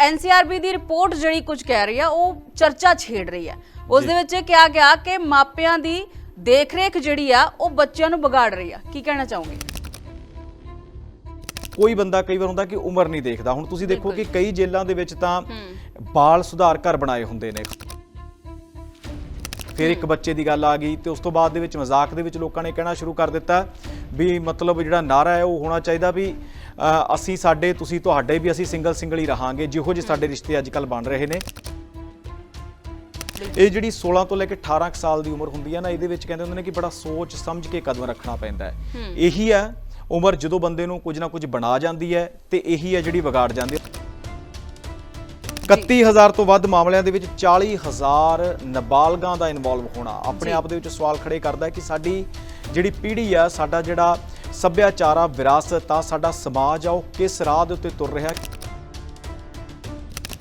NCRB ਦੀ report ਜਿਹੜੀ ਕੁਝ ਕਹਿ ਰਹੀ ਆ ਉਹ ਚਰਚਾ ਛੇੜ ਰਹੀ ਆ। ਉਸ ਦੇ ਵਿੱਚ ਇਹ ਕਿਹਾ ਗਿਆ ਕਿ ਮਾਪਿਆਂ ਦੀ ਦੇਖਰੇਖ ਜਿਹੜੀ ਆ ਉਹ ਬੱਚਿਆਂ ਨੂੰ ਵਿਗਾੜ ਰਹੀ ਆ। ਕੀ ਕਹਿਣਾ ਚਾਹੋਗੇ? ਕੋਈ ਬੰਦਾ ਕਈ ਵਾਰ ਹੁੰਦਾ ਕਿ ਉਮਰ ਨਹੀਂ ਦੇਖਦਾ। ਹੁਣ ਤੁਸੀਂ ਦੇਖੋ ਕਿ ਕਈ ਜੇਲ੍ਹਾਂ ਦੇ ਵਿੱਚ ਤਾਂ ਬਾਲ ਸੁਧਾਰ ਘਰ ਬਣਾਏ ਹੁੰਦੇ ਨੇ। ਫਿਰ ਇੱਕ ਬੱਚੇ ਦੀ ਗੱਲ ਆ ਗਈ ਤੇ ਉਸ ਤੋਂ ਬਾਅਦ ਦੇ ਵਿੱਚ ਮਜ਼ਾਕ ਦੇ ਵਿੱਚ ਲੋਕਾਂ ਨੇ ਕਹਿਣਾ ਸ਼ੁਰੂ ਕਰ ਦਿੱਤਾ ਵੀ ਮਤਲਬ ਜਿਹੜਾ ਨਾਰਾ ਹੈ ਉਹ ਹੋਣਾ ਚਾਹੀਦਾ ਵੀ ਅਸੀਂ ਸਾਡੇ ਤੁਸੀਂ ਤੁਹਾਡੇ ਵੀ ਅਸੀਂ ਸਿੰਗਲ ਸਿੰਗਲ ਹੀ ਰਹਾਂਗੇ ਜਿਹੋ ਜਿਹੇ ਸਾਡੇ ਰਿਸ਼ਤੇ ਅੱਜ ਕੱਲ ਬਣ ਰਹੇ ਨੇ। ਇਹ ਜਿਹੜੀ 16 ਤੋਂ ਲੈ ਕੇ 18 ਕੁ ਸਾਲ ਦੀ ਉਮਰ ਹੁੰਦੀ ਹੈ ਨਾ ਇਹਦੇ ਵਿੱਚ ਕਹਿੰਦੇ ਹੁੰਦੇ ਨੇ ਕਿ ਬੜਾ ਸੋਚ ਸਮਝ ਕੇ ਕਦਮ ਰੱਖਣਾ ਪੈਂਦਾ ਹੈ। ਇਹੀ ਹੈ ਉਮਰ ਜਦੋਂ ਬੰਦੇ ਨੂੰ ਕੁਝ ਨਾ ਕੁਝ ਬਣਾ ਜਾਂਦੀ ਹੈ ਤੇ ਇਹੀ ਹੈ ਜਿਹੜੀ ਵਿਗਾੜ ਜਾਂਦੀ ਹੈ। 31000 ਤੋਂ ਵੱਧ ਮਾਮਲਿਆਂ ਦੇ ਵਿੱਚ 40000 ਨਾਬਾਲਗਾਂ ਦਾ ਇਨਵੋਲਵ ਹੋਣਾ। ਆਪਣੇ। ਆਪ ਦੇ ਵਿੱਚ ਸਵਾਲ ਖੜੇ ਕਰਦਾ ਹੈ ਕਿ ਸਾਡੀ ਜਿਹੜੀ ਪੀੜ੍ਹੀ ਆ ਸਾਡਾ ਜਿਹੜਾ ਸੱਭਿਆਚਾਰ ਆ ਵਿਰਾਸਤ ਆ ਸਾਡਾ ਸਮਾਜ ਆ ਉਹ ਕਿਸ ਰਾਹ ਦੇ ਉੱਤੇ ਤੁਰ ਰਿਹਾ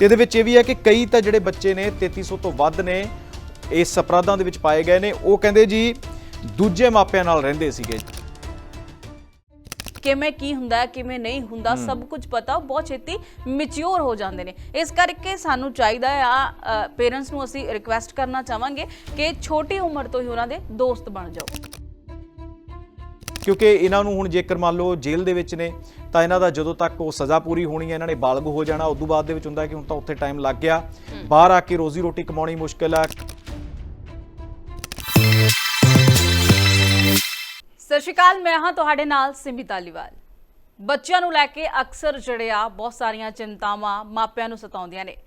ਇਹਦੇ ਵਿੱਚ ਇਹ ਵੀ ਹੈ ਕਿ ਕਈ ਤਾਂ ਜਿਹੜੇ ਬੱਚੇ ਨੇ 3300 ਤੋਂ ਵੱਧ ਨੇ ਇਸ ਅਪਰਾਧਾਂ ਦੇ ਵਿੱਚ ਪਾਏ ਗਏ ਨੇ। ਉਹ ਕਹਿੰਦੇ ਜੀ ਦੂਜੇ ਮਾਪਿਆਂ ਨਾਲ ਰਹਿੰਦੇ ਸੀਗੇ। ਕਿਵੇਂ ਕੀ ਹੁੰਦਾ ਕਿਵੇਂ ਨਹੀਂ ਹੁੰਦਾ ਸਭ ਕੁਝ ਪਤਾ ਉਹ ਬਹੁਤ ਛੇਤੀ ਮੈਚਿਓਰ ਹੋ ਜਾਂਦੇ ਨੇ। ਇਸ ਕਰਕੇ ਸਾਨੂੰ ਚਾਹੀਦਾ ਆ ਪੇਰੈਂਟਸ ਨੂੰ ਅਸੀਂ ਰਿਕੁਐਸਟ ਕਰਨਾ ਚਾਹਾਂਗੇ ਕਿ ਛੋਟੀ ਉਮਰ ਤੋਂ ਹੀ ਉਹਨਾਂ ਦੇ ਦੋਸਤ ਬਣ ਜਾਓ। ਕਿਉਂਕਿ ਇਹਨਾਂ ਨੂੰ ਹੁਣ ਜੇਕਰ ਮੰਨ ਲਓ ਜੇਲ੍ਹ ਦੇ ਵਿੱਚ ਨੇ ਤਾਂ ਇਹਨਾਂ ਦਾ ਜਦੋਂ ਤੱਕ ਉਹ ਸਜ਼ਾ ਪੂਰੀ ਹੋਣੀ ਹੈ ਇਹਨਾਂ ਨੇ ਬਾਲਗ ਹੋ ਜਾਣਾ ਉਦੋਂ ਬਾਅਦ ਦੇ ਵਿੱਚ ਹੁੰਦਾ ਕਿ ਹੁਣ ਤਾਂ ਉੱਥੇ ਟਾਈਮ ਲੱਗ ਗਿਆ। ਬਾਹਰ ਆ ਕੇ ਰੋਜ਼ੀ ਰੋਟੀ ਕਮਾਉਣੀ ਮੁਸ਼ਕਿਲ ਹੈ ਸਤਿ ਸ਼੍ਰੀ ਅਕਾਲ ਮੈਂ ਹਾਂ ਤੁਹਾਡੇ ਨਾਲ ਸਿਮੀ ਤਾਲੀਵਾਲ ਬੱਚਿਆਂ ਨੂੰ ਲੈ ਕੇ ਅਕਸਰ ਜਿਹੜੇ ਆ ਬਹੁਤ ਸਾਰੀਆਂ ਚਿੰਤਾਵਾਂ ਮਾਪਿਆਂ ਨੂੰ ਸਤਾਉਂਦੀਆਂ ਨੇ।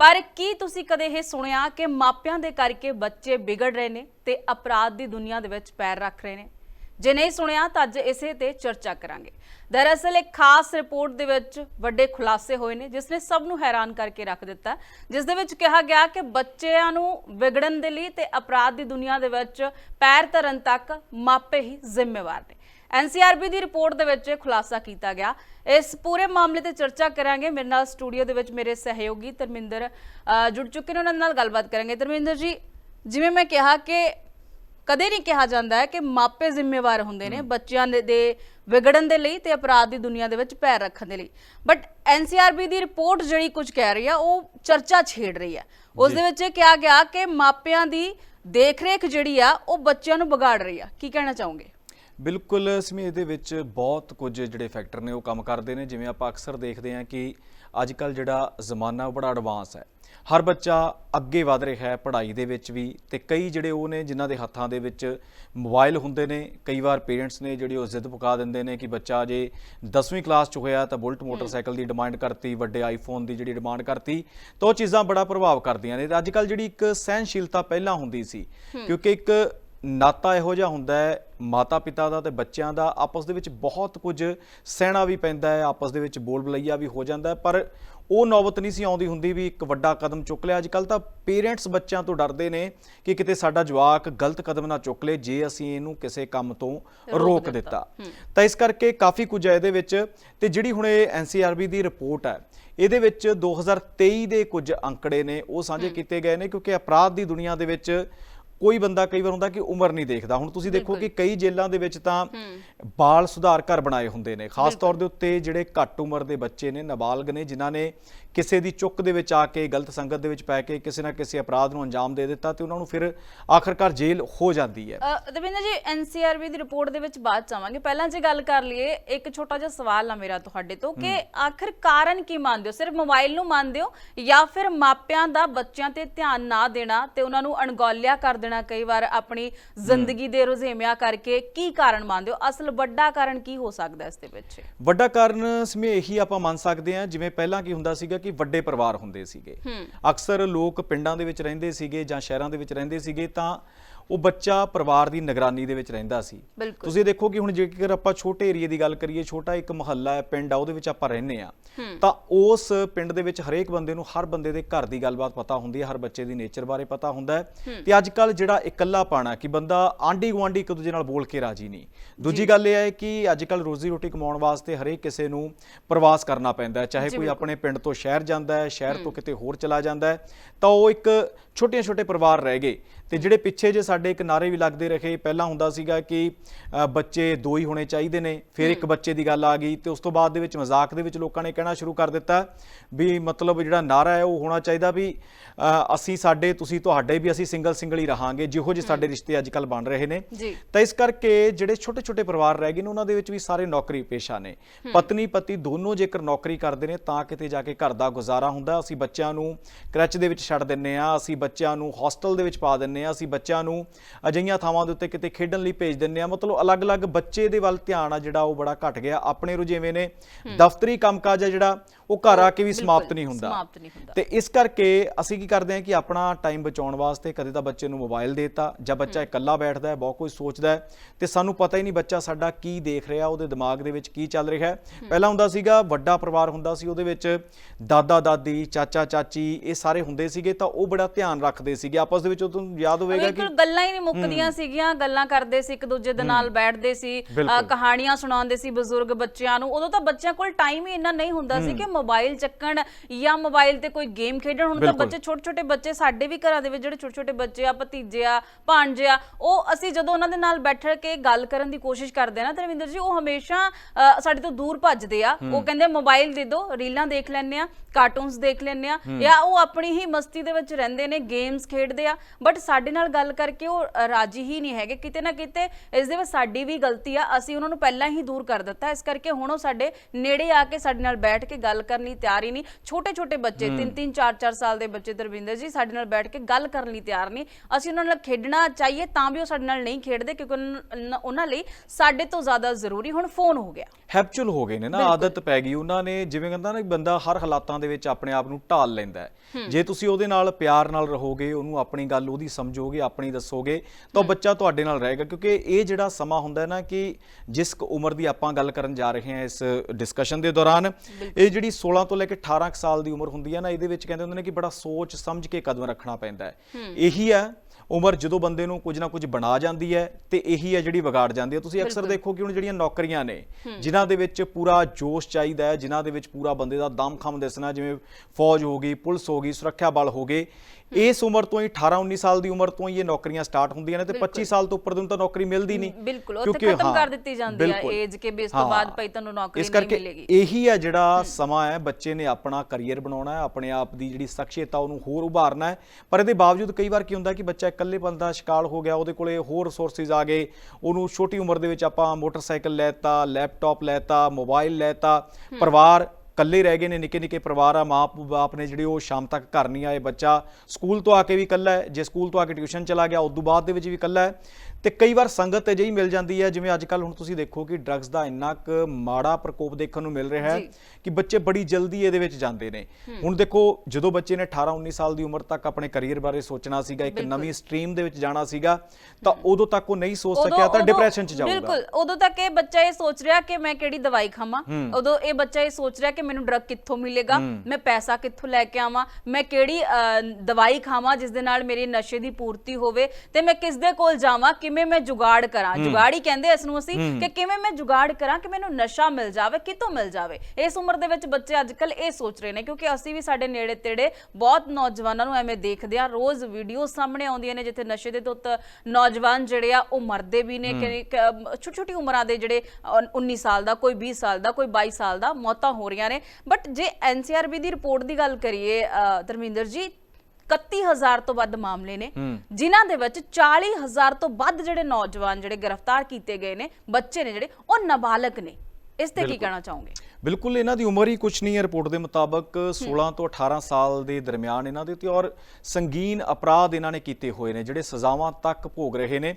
ਪਰ ਕੀ ਤੁਸੀਂ ਕਦੇ ਇਹ ਸੁਣਿਆ ਕਿ ਮਾਪਿਆਂ ਦੇ ਕਰਕੇ ਬੱਚੇ ਵਿਗੜ ਰਹੇ ਨੇ ਤੇ ਅਪਰਾਧ ਦੀ ਦੁਨੀਆ ਦੇ ਵਿੱਚ ਪੈਰ ਰੱਖ ਰਹੇ ਨੇ? ਜੇ ਨਹੀਂ ਸੁਣਿਆ ਤਾਂ ਅੱਜ ਇਸੇ ਤੇ ਚਰਚਾ ਕਰਾਂਗੇ। ਦਰਅਸਲ ਇੱਕ ਖਾਸ ਰਿਪੋਰਟ ਦੇ ਵਿੱਚ ਵੱਡੇ ਖੁਲਾਸੇ ਹੋਏ ਨੇ, ਜਿਸ ਨੇ ਸਭ ਨੂੰ ਹੈਰਾਨ ਕਰਕੇ ਰੱਖ ਦਿੱਤਾ। ਜਿਸ ਦੇ ਵਿੱਚ ਕਿਹਾ ਗਿਆ ਕਿ ਬੱਚਿਆਂ ਨੂੰ ਵਿਗੜਨ ਦੇ ਲਈ ਤੇ ਅਪਰਾਧ ਦੀ ਦੁਨੀਆ ਦੇ ਵਿੱਚ ਪੈਰ ਧਰਨ ਤੱਕ ਮਾਪੇ ਹੀ ਜ਼ਿੰਮੇਵਾਰ ਨੇ। ਐਨਸੀਆਰਬੀ ਦੀ ਰਿਪੋਰਟ ਦੇ ਵਿੱਚ ਇਹ ਖੁਲਾਸਾ ਕੀਤਾ ਗਿਆ। ਇਸ ਪੂਰੇ ਮਾਮਲੇ ਤੇ ਚਰਚਾ ਕਰਾਂਗੇ। ਮੇਰੇ ਨਾਲ ਸਟੂਡੀਓ ਦੇ ਵਿੱਚ ਮੇਰੇ ਸਹਿਯੋਗੀ ਧਰਮਿੰਦਰ ਜੁੜ ਚੁੱਕੇ ਨੇ, ਉਹਨਾਂ ਨਾਲ ਗੱਲਬਾਤ ਕਰਾਂਗੇ। ਧਰਮਿੰਦਰ ਜੀ, ਜਿਵੇਂ ਮੈਂ ਕਿਹਾ ਕਿ ਕਦੇ ਨਹੀਂ ਕਿਹਾ ਜਾਂਦਾ ਹੈ ਕਿ ਮਾਪੇ ਜ਼ਿੰਮੇਵਾਰ ਹੁੰਦੇ ਨੇ ਬੱਚਿਆਂ ਦੇ ਦੇ ਵਿਗੜਨ ਦੇ ਲਈ ਤੇ ਅਪਰਾਧ ਦੀ ਦੁਨੀਆ ਦੇ ਵਿੱਚ ਪੈਰ ਰੱਖਣ ਦੇ ਲਈ। ਬਟ ਐਨਸੀਆਰਬੀ ਦੀ ਰਿਪੋਰਟ ਜਿਹੜੀ ਕੁਝ ਕਹਿ ਰਹੀ ਆ ਉਹ ਚਰਚਾ ਛੇੜ ਰਹੀ ਆ। ਉਸ ਦੇ ਵਿੱਚ ਇਹ ਕਿਹਾ ਗਿਆ ਕਿ ਮਾਪਿਆਂ ਦੀ ਦੇਖਰੇਖ ਜਿਹੜੀ ਆ ਉਹ ਬੱਚਿਆਂ ਨੂੰ ਵਿਗਾੜ ਰਹੀ ਆ। ਕੀ ਕਹਿਣਾ ਚਾਹੋਗੇ? ਬਿਲਕੁਲ ਸਮੇਂ ਇਹਦੇ ਵਿੱਚ ਬਹੁਤ ਕੁਝ ਜਿਹੜੇ ਫੈਕਟਰ ਨੇ ਉਹ ਕੰਮ ਕਰਦੇ ਨੇ। ਜਿਵੇਂ ਆਪਾਂ ਅਕਸਰ ਦੇਖਦੇ ਹਾਂ ਕਿ ਅੱਜ ਕੱਲ ਜਿਹੜਾ ਜ਼ਮਾਨਾ ਬੜਾ ਐਡਵਾਂਸ ਹੈ। ਹਰ ਬੱਚਾ ਅੱਗੇ ਵਧ ਰਿਹਾ ਹੈ ਪੜ੍ਹਾਈ ਦੇ ਵਿੱਚ ਵੀ ਤੇ ਕਈ ਜਿਹੜੇ ਉਹ ਨੇ ਜਿਨ੍ਹਾਂ ਦੇ ਹੱਥਾਂ ਦੇ ਵਿੱਚ ਮੋਬਾਈਲ ਹੁੰਦੇ ਨੇ ਕਈ ਵਾਰ ਪੇਰੈਂਟਸ ਨੇ ਜਿਹੜੇ ਉਹ ਜ਼ਿੱਦ ਪੁਕਾ ਦਿੰਦੇ ਨੇ ਕਿ ਬੱਚਾ ਜੇ 10ਵੀਂ ਕਲਾਸ ਚ ਹੋਇਆ ਤਾਂ ਬੁਲਟ ਮੋਟਰਸਾਈਕਲ ਦੀ ਡਿਮਾਂਡ ਕਰਤੀ ਵੱਡੇ ਆਈਫੋਨ ਦੀ ਜਿਹੜੀ ਡਿਮਾਂਡ ਕਰਤੀ ਤਾਂ ਉਹ ਚੀਜ਼ਾਂ ਬੜਾ ਪ੍ਰਭਾਵ ਕਰਦੀਆਂ ਨੇ। ਤੇ ਅੱਜ ਕੱਲ ਜਿਹੜੀ ਇੱਕ ਸਹਿਨਸ਼ੀਲਤਾ ਪਹਿਲਾਂ ਹੁੰਦੀ ਸੀ ਕਿਉਂਕਿ ਇੱਕ ਨਾਤਾ ਇਹੋ ਜਿਹਾ ਹੁੰਦਾ ਹੈ ਮਾਤਾ ਪਿਤਾ ਦਾ ਤੇ ਬੱਚਿਆਂ ਦਾ ਆਪਸ ਦੇ ਵਿੱਚ ਬਹੁਤ ਕੁਝ ਸਹਿਣਾ ਵੀ ਪੈਂਦਾ ਹੈ ਆਪਸ ਦੇ ਵਿੱਚ ਬੋਲ ਬਲਈਆ ਵੀ ਹੋ ਜਾਂਦਾ ਪਰ ਉਹ ਨੌਬਤ ਨਹੀਂ ਸੀ ਆਉਂਦੀ ਹੁੰਦੀ ਵੀ ਇੱਕ ਵੱਡਾ ਕਦਮ ਚੁੱਕ ਲਿਆ। ਅੱਜ ਕੱਲ ਤਾਂ ਪੇਰੈਂਟਸ ਬੱਚਿਆਂ ਤੋਂ ਡਰਦੇ ਨੇ ਕਿ ਕਿਤੇ ਸਾਡਾ ਜਵਾਕ ਗਲਤ ਕਦਮ ਨਾ ਚੁੱਕ ਲੇ ਜੇ ਅਸੀਂ ਇਹਨੂੰ ਕਿਸੇ ਕੰਮ ਤੋਂ ਰੋਕ ਦਿੱਤਾ। ਤਾਂ ਇਸ ਕਰਕੇ ਕਾਫੀ ਕੁਝ ਹੈ ਇਹਦੇ ਵਿੱਚ ਤੇ ਜਿਹੜੀ ਹੁਣ ਇਹ ਐਨਸੀਆਰਬੀ ਦੀ ਰਿਪੋਰਟ ਹੈ ਇਹਦੇ ਵਿੱਚ 2023 ਦੇ ਕੁਝ ਅੰਕੜੇ ਨੇ ਉਹ ਸਾਂਝੇ ਕੀਤੇ ਗਏ ਨੇ ਕਿਉਂਕਿ ਅਪਰਾਧ ਦੀ ਦੁਨੀਆ ਦੇ ਵਿੱਚ ਕੋਈ ਬੰਦਾ ਕਈ ਵਾਰ ਹੁੰਦਾ ਕਿ ਉਮਰ ਨਹੀਂ ਦੇਖਦਾ। ਹੁਣ ਤੁਸੀਂ ਦੇਖੋ ਕਿ ਕਈ ਜੇਲ੍ਹਾਂ ਦੇ ਵਿੱਚ ਤਾਂ ਬਾਲ ਸੁਧਾਰ ਘਰ ਬਣਾਏ ਹੁੰਦੇ ਨੇ। ਖਾਸ ਤੌਰ ਦੇ ਉੱਤੇ ਜਿਹੜੇ ਘੱਟ ਉਮਰ ਦੇ ਬੱਚੇ ਨੇ ਨਾਬਾਲਗ ਨੇ ਜਿਨ੍ਹਾਂ ਨੇ ਕਿਸੇ ਦੀ ਚੁੱਕ ਦੇ ਵਿੱਚ ਆ ਕੇ ਗਲਤ ਸੰਗਤ ਦੇ ਵਿੱਚ ਪੈ ਕੇ ਕਿਸੇ ਨਾ ਕਿਸੇ ਅਪਰਾਧ ਨੂੰ ਅੰਜਾਮ ਦੇ ਦਿੱਤਾ ਤੇ ਉਹਨਾਂ ਨੂੰ ਫਿਰ ਆਖਰਕਾਰ ਜੇਲ੍ਹ ਹੋ ਜਾਂਦੀ ਹੈ। ਦਵਿੰਦਰ ਜੀ ਐਨਸੀਆਰਬੀ ਦੀ ਰਿਪੋਰਟ ਦੇ ਵਿੱਚ ਬਾਅਦ ਚਾਵਾਂਗੇ ਪਹਿਲਾਂ ਜੇ ਗੱਲ ਕਰ ਲਈਏ ਇੱਕ ਛੋਟਾ ਜਿਹਾ ਸਵਾਲ ਆ ਮੇਰਾ ਤੁਹਾਡੇ ਤੋਂ ਕਿ ਆਖਰ ਕਾਰਨ ਕੀ ਮੰਨਦੇ ਹੋ? ਸਿਰਫ ਮੋਬਾਈਲ ਨੂੰ ਮੰਨਦੇ ਹੋ ਜਾਂ ਫਿਰ ਮਾਪਿਆਂ ਦਾ ਬੱਚਿਆਂ ਤੇ ਧਿਆਨ ਨਾ ਦੇਣਾ ਤੇ ਉਹਨਾਂ ਨੂੰ ਅਣਗੌਲਿਆ ਕਰ ਦੇਣਾ? ਕਈ ਵਾਰ ਆਪਣੀ ਜ਼ਿੰਦਗੀ ਦੇ ਰੁਝੇਵਿਆਂ ਕਰਕੇ ਕੀ ਕਾਰਨ ਮੰਨਦੇ ਹੋ? ਅਸਲ ਵੱਡਾ ਕਾਰਨ ਕੀ ਹੋ ਸਕਦਾ ਇਸ ਦੇ ਪਿੱਛੇ ਵੱਡਾ ਕਾਰਨ ਸਮੇਂ ਇਹੀ ਆਪਾਂ ਮੰਨ ਸਕਦੇ ਹਾਂ ਜਿਵੇਂ ਪਹਿਲਾਂ ਕੀ ਹੁੰਦਾ ਸੀਗਾ ਕਿ ਵੱਡੇ ਪਰਿਵਾਰ ਹੁੰਦੇ ਸੀਗੇ। ਅਕਸਰ ਲੋਕ ਪਿੰਡਾਂ ਦੇ ਵਿੱਚ ਰਹਿੰਦੇ ਸੀਗੇ ਜਾਂ ਸ਼ਹਿਰਾਂ ਦੇ ਵਿੱਚ ਰਹਿੰਦੇ ਸੀਗੇ ਤਾਂ ਉਹ ਬੱਚਾ ਪਰਿਵਾਰ ਦੀ ਨਿਗਰਾਨੀ ਦੇ ਵਿੱਚ ਰਹਿੰਦਾ ਸੀ। ਤੁਸੀਂ ਦੇਖੋ ਕਿ ਹੁਣ ਜੇਕਰ ਆਪਾਂ ਛੋਟੇ ਏਰੀਏ ਦੀ ਗੱਲ ਕਰੀਏ ਛੋਟਾ ਇੱਕ ਮੁਹੱਲਾ ਹੈ ਪਿੰਡ ਆ ਉਹਦੇ ਵਿੱਚ ਆਪਾਂ ਰਹਿੰਦੇ ਆ ਤਾਂ ਉਸ ਪਿੰਡ ਦੇ ਵਿੱਚ ਹਰੇਕ ਬੰਦੇ ਨੂੰ ਹਰ ਬੰਦੇ ਦੇ ਘਰ ਦੀ ਗੱਲਬਾਤ ਪਤਾ ਹੁੰਦੀ ਹੈ ਹਰ ਬੱਚੇ ਦੀ ਨੇਚਰ ਬਾਰੇ ਪਤਾ ਹੁੰਦਾ ਹੈ। ਤੇ ਅੱਜ ਕੱਲ ਜਿਹੜਾ ਇਕੱਲਾ ਪਾਣਾ ਕਿ ਬੰਦਾ ਆਂਢੀ ਗੁਆਂਢੀ ਇੱਕ ਦੂਜੇ ਨਾਲ ਬੋਲ ਕੇ ਰਾਜੀ ਨਹੀਂ। ਦੂਜੀ ਗੱਲ ਇਹ ਹੈ ਕਿ ਅੱਜ ਕੱਲ ਰੋਜ਼ੀ ਰੋਟੀ ਕਮਾਉਣ ਵਾਸਤੇ ਹਰੇਕ ਕਿਸੇ ਨੂੰ ਪ੍ਰਵਾਸ ਕਰਨਾ ਪੈਂਦਾ ਹੈ। ਚਾਹੇ ਕੋਈ ਆਪਣੇ ਪਿੰਡ ਤੋਂ ਸ਼ਹਿਰ ਜਾਂਦਾ ਹੈ ਸ਼ਹਿਰ ਤੋਂ ਕਿਤੇ ਹੋਰ ਚਲਾ ਜਾਂਦਾ ਹੈ ਤਾਂ ਉਹ ਇੱਕ ਛੋਟੇ ਛੋਟੇ ਪਰਿਵਾਰ ਰਹਿ ਗਏ। ਤੇ ਜਿਹੜੇ ਪਿੱਛੇ ਜੇ ਸਾਡੇ ਇੱਕ ਨਾਰੇ ਵੀ ਲੱਗਦੇ ਰਹੇ ਪਹਿਲਾਂ ਹੁੰਦਾ ਸੀਗਾ ਕਿ ਬੱਚੇ ਦੋ ਹੀ ਹੋਣੇ ਚਾਹੀਦੇ ਨੇ ਫਿਰ ਇੱਕ ਬੱਚੇ ਦੀ ਗੱਲ ਆ ਗਈ ਤੇ ਉਸ ਤੋਂ ਬਾਅਦ ਦੇ ਵਿੱਚ ਮਜ਼ਾਕ ਦੇ ਵਿੱਚ ਲੋਕਾਂ ਨੇ ਕਹਿਣਾ ਸ਼ੁਰੂ ਕਰ ਦਿੱਤਾ ਵੀ ਮਤਲਬ ਜਿਹੜਾ ਨਾਰਾ ਹੈ ਉਹ ਹੋਣਾ ਚਾਹੀਦਾ ਵੀ ਅਸੀਂ ਸਾਡੇ ਤੁਸੀਂ ਤੁਹਾਡੇ ਵੀ ਅਸੀਂ ਸਿੰਗਲ ਸਿੰਗਲ ਹੀ ਰਹਾਂਗੇ ਜਿਹੋ ਜਿਹੇ ਸਾਡੇ ਰਿਸ਼ਤੇ ਅੱਜ ਕੱਲ ਬਣ ਰਹੇ ਨੇ। ਤਾਂ ਇਸ ਕਰਕੇ ਜਿਹੜੇ ਛੋਟੇ ਛੋਟੇ ਪਰਿਵਾਰ ਰਹਿ ਗਏ ਨੇ ਉਹਨਾਂ ਦੇ ਵਿੱਚ ਵੀ ਸਾਰੇ ਨੌਕਰੀ ਪੇਸ਼ਾ ਨੇ। ਪਤਨੀ ਪਤੀ ਦੋਨੋਂ ਜੇਕਰ ਨੌਕਰੀ ਕਰਦੇ ਨੇ ਤਾਂ ਕਿਤੇ ਜਾ ਕੇ ਘਰ ਦਾ ਗੁਜ਼ਾਰਾ ਹੁੰਦਾ ਅਸੀਂ ਬੱਚਿਆਂ ਨੂੰ ਕ੍ਰਚ ਦੇ ਵਿੱਚ ਛੱਡ ਦਿੰਨੇ ਆ ਅਸੀਂ ਬੱਚਿਆਂ ਨੂੰ ਹੌਸਟਲ ਦੇ ਵਿੱਚ ਪਾ ਦਿੰਨੇ ਆ ਅਸੀਂ ਬੱਚਿਆਂ ਨੂੰ। ਅਜਿਹੀਆਂ ਥਾਵਾਂ ਦੇ ਉੱਤੇ ਕਿਤੇ ਖੇਡਣ ਲਈ ਭੇਜ ਦਿੰਨੇ ਆ ਮਤਲਬ ਅਲੱਗ-ਅਲੱਗ ਬੱਚੇ ਦੇ ਵੱਲ ਧਿਆਨ ਆ ਜਿਹੜਾ ਉਹ ਬੜਾ ਘਟ ਗਿਆ। ਆਪਣੇ ਰੁਝੇਵੇਂ ਨੇ। ਦਫ਼ਤਰੀ ਕੰਮਕਾਜ ਆ ਜਿਹੜਾ। ਉਹ ਘਰ ਆ ਕੇ ਵੀ ਸਮਾਪਤ ਨਹੀਂ ਹੁੰਦਾ। ਸਮਾਪਤ ਨਹੀਂ ਹੁੰਦਾ। ਤੇ ਇਸ ਕਰਕੇ ਅਸੀਂ ਕੀ ਕਰਦੇ ਹਾਂ ਕਿ ਆਪਣਾ ਟਾਈਮ ਬਚਾਉਣ ਵਾਸਤੇ ਕਦੇ ਤਾਂ ਬੱਚੇ ਨੂੰ ਮੋਬਾਈਲ ਦੇਤਾ ਜਾਂ ਬੱਚਾ ਇਕੱਲਾ ਬੈਠਦਾ ਹੈ ਬਹੁਤ ਕੁਝ ਸੋਚਦਾ ਹੈ ਤੇ ਸਾਨੂੰ ਪਤਾ ਹੀ ਨਹੀਂ ਬੱਚਾ ਸਾਡਾ ਕੀ ਦੇਖ ਰਿਹਾ ਉਹਦੇ ਦਿਮਾਗ ਦੇ ਵਿੱਚ ਕੀ ਚੱਲ ਰਿਹਾ ਹੈ। ਪਹਿਲਾਂ ਹੁੰਦਾ ਸੀਗਾ ਵੱਡਾ ਪਰਿਵਾਰ ਹੁੰਦਾ ਸੀ ਉਹਦੇ ਵਿੱਚ ਦਾਦਾ ਦਾਦੀ ਚਾਚਾ ਚਾਚੀ ਇਹ ਸਾਰੇ ਹੁੰਦੇ ਸੀਗੇ ਤਾਂ ਉਹ ਬੜਾ ਧਿਆਨ ਰੱਖਦੇ ਸੀਗੇ। ਆਪਸ ਦੇ ਵਿੱਚ ਉਹ ਤੁਹਾਨੂੰ ਯਾਦ ਹੋਵੇਗਾ ਕਿ ਬਿਲਕੁਲ ਗੱਲਾਂ ਹੀ ਨਹੀਂ ਮੁੱਕਦੀਆਂ ਸੀਗੀਆਂ ਗੱਲਾਂ ਕਰਦੇ ਸੀ ਇੱਕ ਦੂਜੇ ਦੇ ਨਾਲ ਬੈਠਦੇ ਸੀ ਅ, ਬਿਲਕੁਲ। ਕਹਾਣੀਆਂ ਸੁਣਾਉਂਦੇ ਸੀ ਬਜ਼ੁਰਗ ਬੱਚਿਆਂ ਨੂੰ ਉਦੋਂ ਤਾਂ ਬੱਚਿਆਂ ਕੋਲ ਟਾਈਮ ਹੀ ਇੰਨਾ ਨਹੀਂ ਹੁੰਦਾ ਸੀ ਕਿ ਮੋਬਾਈਲ ਚੱਕਣ ਜਾਂ ਮੋਬਾਈਲ ਤੇ ਕੋਈ ਗੇਮ ਖੇਡਣ ਹੁਣ ਤਾਂ। ਬੱਚੇ ਛੋਟੇ ਛੋਟੇ ਬੱਚੇ ਸਾਡੇ ਵੀ ਘਰਾਂ ਦੇ ਵਿੱਚ ਜਿਹੜੇ ਛੋਟੇ ਛੋਟੇ ਬੱਚੇ ਆ ਭਤੀਜੇ ਆ ਭਾਣਜੇ ਆ ਉਹ ਅਸੀਂ ਜਦੋਂ ਉਹਨਾਂ ਦੇ ਨਾਲ ਬੈਠ ਕੇ ਗੱਲ ਕਰਨ ਦੀ ਕੋਸ਼ਿਸ਼ ਕਰਦੇ ਆ ਨਾ ਧਰਮਿੰਦਰ ਜੀ ਉਹ ਹਮੇਸ਼ਾ ਸਾਡੇ ਤੋਂ ਦੂਰ ਭੱਜਦੇ ਆ। ਉਹ ਕਹਿੰਦੇ ਮੋਬਾਈਲ ਦੇ ਦਿਓ ਰੀਲਾਂ ਦੇਖ ਲੈਂਦੇ ਆ ਕਾਰਟੂਨਸ ਦੇਖ ਲੈਂਦੇ ਆ। ਜਾਂ ਉਹ ਆਪਣੀ ਹੀ ਮਸਤੀ ਦੇ ਵਿੱਚ ਰਹਿੰਦੇ ਨੇ ਗੇਮਸ ਖੇਡਦੇ ਆ। ਬਟ ਸਾਡੇ ਨਾਲ ਗੱਲ ਕਰਕੇ ਉਹ ਰਾਜੀ ਹੀ ਨਹੀਂ ਹੈਗੇ। ਕਿਤੇ ਨਾ ਕਿਤੇ ਇਸ ਦੇ ਵਿੱਚ ਸਾਡੀ ਵੀ ਗਲਤੀ ਆ। ਅਸੀਂ ਉਹਨਾਂ ਨੂੰ ਪਹਿਲਾਂ ਹੀ ਦੂਰ ਕਰ ਦਿੱਤਾ। ਇਸ ਕਰਕੇ ਹੁਣ ਉਹ ਸਾਡੇ ਨੇੜੇ ਆ ਕੇ ਸਾਡੇ ਨਾਲ ਬੈਠ ਕੇ ਗੱਲ ਕਰਨ ਲਈ ਤਿਆਰ ਹੀ ਨਹੀਂ। ਛੋਟੇ ਛੋਟੇ ਬੱਚੇ 3 3 4 4 ਸਾਲ ਦੇ ਬੱਚੇ ਦਰਵਿੰਦਰ ਜੀ ਸਾਡੇ ਨਾਲ ਬੈਠ ਕੇ ਗੱਲ ਕਰਨ ਲਈ ਤਿਆਰ ਨਹੀਂ ਅਸੀਂ ਉਹਨਾਂ ਨਾਲ ਖੇਡਣਾ ਚਾਹੀਏ ਤਾਂ ਵੀ ਉਹ ਸਾਡੇ ਨਾਲ ਨਹੀਂ ਖੇਡਦੇ ਕਿਉਂਕਿ ਉਹਨਾਂ- ਲਈ ਸਾਡੇ ਤੋਂ ਜ਼ਿਆਦਾ ਜ਼ਰੂਰੀ ਹੁਣ ਫੋਨ ਹੋ ਗਿਆ। ਹੈਬਚੁਅਲ ਹੋ ਗਏ ਨੇ ਨਾ ਆਦਤ ਪੈ ਗਈ। ਉਹਨਾਂ ਨੇ ਜਿਵੇਂ ਕਹਿੰਦਾ ਨਾ ਬੰਦਾ ਹਰ ਹਾਲਾਤਾਂ ਦੇ ਵਿੱਚ ਆਪਣੇ ਆਪ ਨੂੰ ਢਾਲ ਲੈਂਦਾ ਹੈ। ਜੇ ਤੁਸੀਂ ਉਹਦੇ ਨਾਲ ਪਿਆਰ ਨਾਲ ਰਹੋਗੇ ਉਹਨੂੰ ਆਪਣੀ ਗੱਲ ਉਹਦੀ ਸਮਝੋਗੇ ਆਪਣੀ ਦੱਸੋਗੇ ਤਾਂ ਬੱਚਾ ਤੁਹਾਡੇ ਨਾਲ ਰਹੇਗਾ। ਕਿਉਂਕਿ ਇਹ ਜਿਹੜਾ ਸਮਾਂ ਹੁੰਦਾ ਹੈ ਨਾ ਕਿ ਜਿਸ ਉਮਰ ਦੀ ਆਪਾਂ ਗੱਲ ਕਰਨ ਜਾ ਰਹੇ ਹਾਂ ਇਸ ਡਿਸਕਸ਼ਨ ਦੇ ਦੌਰਾਨ ਇਹ ਜਿਹੜੀ 16 ਤੋਂ ਲੈ ਕੇ 18 ਕੁ ਸਾਲ ਦੀ ਉਮਰ ਹੁੰਦੀ ਹੈ ਨਾ ਇਹਦੇ ਵਿੱਚ ਕਹਿੰਦੇ ਹੁੰਦੇ ਨੇ ਕਿ ਬੜਾ ਸੋਚ ਸਮਝ ਕੇ ਕਦਮ ਰੱਖਣਾ ਪੈਂਦਾ ਹੈ। ਇਹੀ ਹੈ ਉਮਰ ਜਦੋਂ ਬੰਦੇ ਨੂੰ ਕੁਝ ਨਾ ਕੁਝ ਬਣਾ ਜਾਂਦੀ ਹੈ ਤੇ ਇਹੀ ਹੈ ਜਿਹੜੀ ਵਿਗਾੜ ਜਾਂਦੀ ਹੈ। ਤੁਸੀਂ ਅਕਸਰ ਦੇਖੋ ਕਿ ਹੁਣ ਜਿਹੜੀਆਂ ਨੌਕਰੀਆਂ ਨੇ ਜਿਨ੍ਹਾਂ ਦੇ ਵਿੱਚ ਪੂਰਾ ਜੋਸ਼ ਚਾਹੀਦਾ ਹੈ ਜਿਨ੍ਹਾਂ ਦੇ ਵਿੱਚ ਪੂਰਾ ਬੰਦੇ ਦਾ ਦਮਖਮ ਦਿਸਣਾ ਜਿਵੇਂ ਫੌਜ ਹੋ ਗਈ ਪੁਲਿਸ ਹੋ ਗਈ ਸੁਰੱਖਿਆ ਬਲ ਹੋ ਗਏ ਇਸ ਉਮਰ ਤੋਂ ਹੀ 18 19 ਸਾਲ ਦੀ ਉਮਰ ਤੋਂ ਹੀ ਇਹ ਨੌਕਰੀਆਂ ਸਟਾਰਟ ਹੁੰਦੀਆਂ ਨੇ ਤੇ 25 ਸਾਲ ਤੋਂ ਉੱਪਰ ਦੀ ਨੂੰ ਤਾਂ ਨੌਕਰੀ ਮਿਲਦੀ ਨਹੀਂ। ਬਿਲਕੁਲ ਉਹ ਤੇ ਕਿਉਂਕਿ ਖਤਮ ਹਾਂ, ਕਰ ਦਿੱਤੀ ਜਾਂਦੀ ਬਿਲਕੁਲ। ਏਜ ਕੇ ਬੇਸ ਤੋਂ ਹਾਂ। ਬਾਅਦ ਭਈ ਤੁਹਾਨੂੰ ਨੌਕਰੀ ਇਸ ਨਹੀਂ ਕਰਕੇ ਮਿਲੇਗੀ। ਇਹੀ ਹੈ ਜਿਹੜਾ ਸਮਾਂ ਹੈ ਬੱਚੇ ਨੇ ਆਪਣਾ ਕੈਰੀਅਰ ਬਣਾਉਣਾ ਹੈ ਆਪਣੇ ਆਪ ਦੀ ਜਿਹੜੀ ਸ਼ਖਸੀਅਤ ਉਹਨੂੰ ਹੋਰ ਉਭਾਰਨਾ ਹੈ। ਪਰ ਇਹਦੇ ਬਾਵਜੂਦ ਕਈ ਵਾਰ ਕੀ ਹੁੰਦਾ ਕਿ ਬੱਚਾ ਇਕੱਲੇਪਨ ਦਾ ਸ਼ਿਕਾਰ ਹੋ ਗਿਆ ਉਹਦੇ ਕੋਲੇ ਹੋਰ ਰਿਸੋਰਸਿਸ ਆ ਗਏ ਉਹਨੂੰ ਛੋਟੀ ਉਮਰ ਦੇ ਵਿੱਚ ਆਪਾਂ ਮੋਟਰਸਾਈਕਲ ਲੈਤਾ ਲੈਪਟਾਪ ਲੈਤਾ ਮੋਬਾਈਲ ਲੈਤਾ ਪਰਿਵਾਰ ਇਕੱਲੇ ਰਹਿ ਗਏ ਨੇ, ਨਿੱਕੇ ਨਿੱਕੇ ਪਰਿਵਾਰ ਆ, ਮਾਂ ਬਾਪ ਨੇ ਜਿਹੜੇ ਉਹ ਸ਼ਾਮ ਤੱਕ ਘਰ ਨਹੀਂ ਆਏ, ਬੱਚਾ ਸਕੂਲ ਤੋਂ ਆ ਕੇ ਵੀ ਇਕੱਲਾ ਹੈ, ਜੇ ਸਕੂਲ ਤੋਂ ਆ ਕੇ ਟਿਊਸ਼ਨ ਚਲਾ ਗਿਆ, ਉਸ ਤੋਂ ਬਾਅਦ ਦੇ ਵਿੱਚ ਵੀ ਇਕੱਲਾ ਹੈ। ਤੇ ਕਈ ਵਾਰ ਸੰਗਤ ਅਜਿਹੀ ਮਿਲ ਜਾਂਦੀ ਹੈ ਜਿਵੇਂ ਅੱਜ ਕੱਲ ਹੁਣ ਤੁਸੀਂ ਦੇਖੋ ਕਿ ਡਰੱਗਸ ਦਾ ਇੰਨਾ ਕੁ ਮਾੜਾ ਪ੍ਰਕੋਪ ਦੇਖਣ ਨੂੰ ਮਿਲ ਰਿਹਾ ਹੈ। ਕਿ ਬੱਚੇ ਬੜੀ ਜਲਦੀ ਇਹਦੇ ਵਿੱਚ ਜਾਂਦੇ ਨੇ। ਹੁਣ ਦੇਖੋ ਜਦੋਂ ਬੱਚੇ ਨੇ 18 19 ਸਾਲ ਦੀ ਉਮਰ ਤੱਕ ਆਪਣੇ ਕੈਰੀਅਰ ਬਾਰੇ ਸੋਚਣਾ ਸੀਗਾ ਇੱਕ ਨਵੀਂ ਸਟਰੀਮ ਦੇ ਵਿੱਚ ਜਾਣਾ ਸੀਗਾ ਤਾਂ ਉਦੋਂ ਤੱਕ ਉਹ ਨਹੀਂ ਸੋਚ ਸਕਿਆ ਤਾਂ ਡਿਪਰੈਸ਼ਨ 'ਚ ਜਾਊਗਾ। ਬਿਲਕੁਲ। ਉਦੋਂ ਤੱਕ ਇਹ ਬੱਚਾ ਇਹ ਸੋਚ ਰਿਹਾ ਕਿ ਮੈਂ ਕਿਹੜੀ ਦਵਾਈ ਖਾਵਾਂ। ਉਦੋਂ ਇਹ ਬੱਚਾ ਇਹ ਸੋਚ ਰਿਹਾ ਕਿ ਮੈਨੂੰ ਡਰਗ ਕਿੱਥੋਂ ਮਿਲੇਗਾ ਮੈਂ ਪੈਸਾ ਕਿੱਥੋਂ ਲੈ ਕੇ ਆਵਾਂ ਮੈਂ ਕਿਹੜੀ ਦਵਾਈ ਖਾਵਾਂ ਜਿਸ ਦੇ ਨਾਲ ਮੇਰੀ ਨਸ਼ੇ ਦੀ ਪੂਰਤੀ ਹੋਵੇ ਤੇ ਮੈਂ ਕਿਸ ਦੇ ਕੋਲ ਜਾਵਾਂ ਕਿਵੇਂ ਮੈਂ ਜੁਗਾੜ ਕਰਾਂ? ਜੁਗਾੜ ਕਹਿੰਦੇ ਇਸ ਨੂੰ ਅਸੀਂ ਕਿ ਕਿਵੇਂ ਮੈਂ ਜੁਗਾੜ ਕਰਾਂ ਕਿ ਮੈਨੂੰ ਨਸ਼ਾ ਮਿਲ ਜਾਵੇ ਕਿਤੋਂ ਮਿਲ ਜਾਵੇ? ਇਸ ਉਮਰ ਦੇ ਵਿੱਚ ਬੱਚੇ ਅੱਜ ਕੱਲ ਇਹ ਸੋਚ ਰਹੇ ਨੇ ਕਿਉਂਕਿ ਅਸੀਂ ਵੀ ਸਾਡੇ ਨੇੜੇ ਤੇੜੇ ਬਹੁਤ ਨੌਜਵਾਨਾਂ ਨੂੰ ਐਵੇਂ ਦੇਖਦੇ ਆ ਰੋਜ਼ ਵੀਡੀਓ ਸਾਹਮਣੇ ਆਉਂਦੀਆਂ ਨੇ ਜਿੱਥੇ ਨਸ਼ੇ ਦੇ ਤੁੱਤ ਨੌਜਵਾਨ ਜਿਹੜੇ ਆ ਉਹ ਮਰਦੇ ਵੀ ਨੇ। ਕਿ ਛੋਟੀ ਛੋਟੀ ਉਮਰਾਂ ਦੇ ਜਿਹੜੇ ਅ, 19 ਸਾਲ ਦਾ ਕੋਈ 20 ਸਾਲ ਦਾ ਕੋਈ 22 ਸਾਲ ਦਾ ਮੌਤਾਂ ਹੋ ਰਹੀਆਂ ਨੇ। ਬਟ ਜੇ ਐਨਸੀਆਰਬੀ ਦੀ ਰਿਪੋਰਟ ਦੀ ਗੱਲ ਕਰੀਏ ਧਰਮਿੰਦਰ ਜੀ 31000 ਤੋਂ ਵੱਧ ਮਾਮਲੇ ਨੇ। ਜਿਨ੍ਹਾਂ ਦੇ ਵਿੱਚ 40000 ਤੋਂ ਵੱਧ ਜਿਹੜੇ ਨੌਜਵਾਨ ਜਿਹੜੇ ਗ੍ਰਿਫਤਾਰ ਕੀਤੇ ਗਏ ਨੇ ਬੱਚੇ ਨੇ ਜਿਹੜੇ ਉਹ ਨਾਬਾਲਗ ਨੇ। ਇਸ ਤੇ ਕੀ ਕਹਿਣਾ ਚਾਹੋਗੇ? ਬਿਲਕੁਲ ਇਹਨਾਂ ਦੀ ਉਮਰ ਹੀ ਕੁਝ ਨਹੀਂ ਹੈ ਰਿਪੋਰਟ ਦੇ ਮੁਤਾਬਕ। 16 ਤੋਂ 18 ਸਾਲ ਦੇ ਦਰਮਿਆਨ ਇਹਨਾਂ ਦੇ ਤੇ ਔਰ ਸੰਗੀਨ ਅਪਰਾਧ ਇਹਨਾਂ ਨੇ ਕੀਤੇ ਹੋਏ ਨੇ ਜਿਹੜੇ ਸਜ਼ਾਵਾਂ ਤੱਕ ਭੋਗ ਰਹੇ ਨੇ।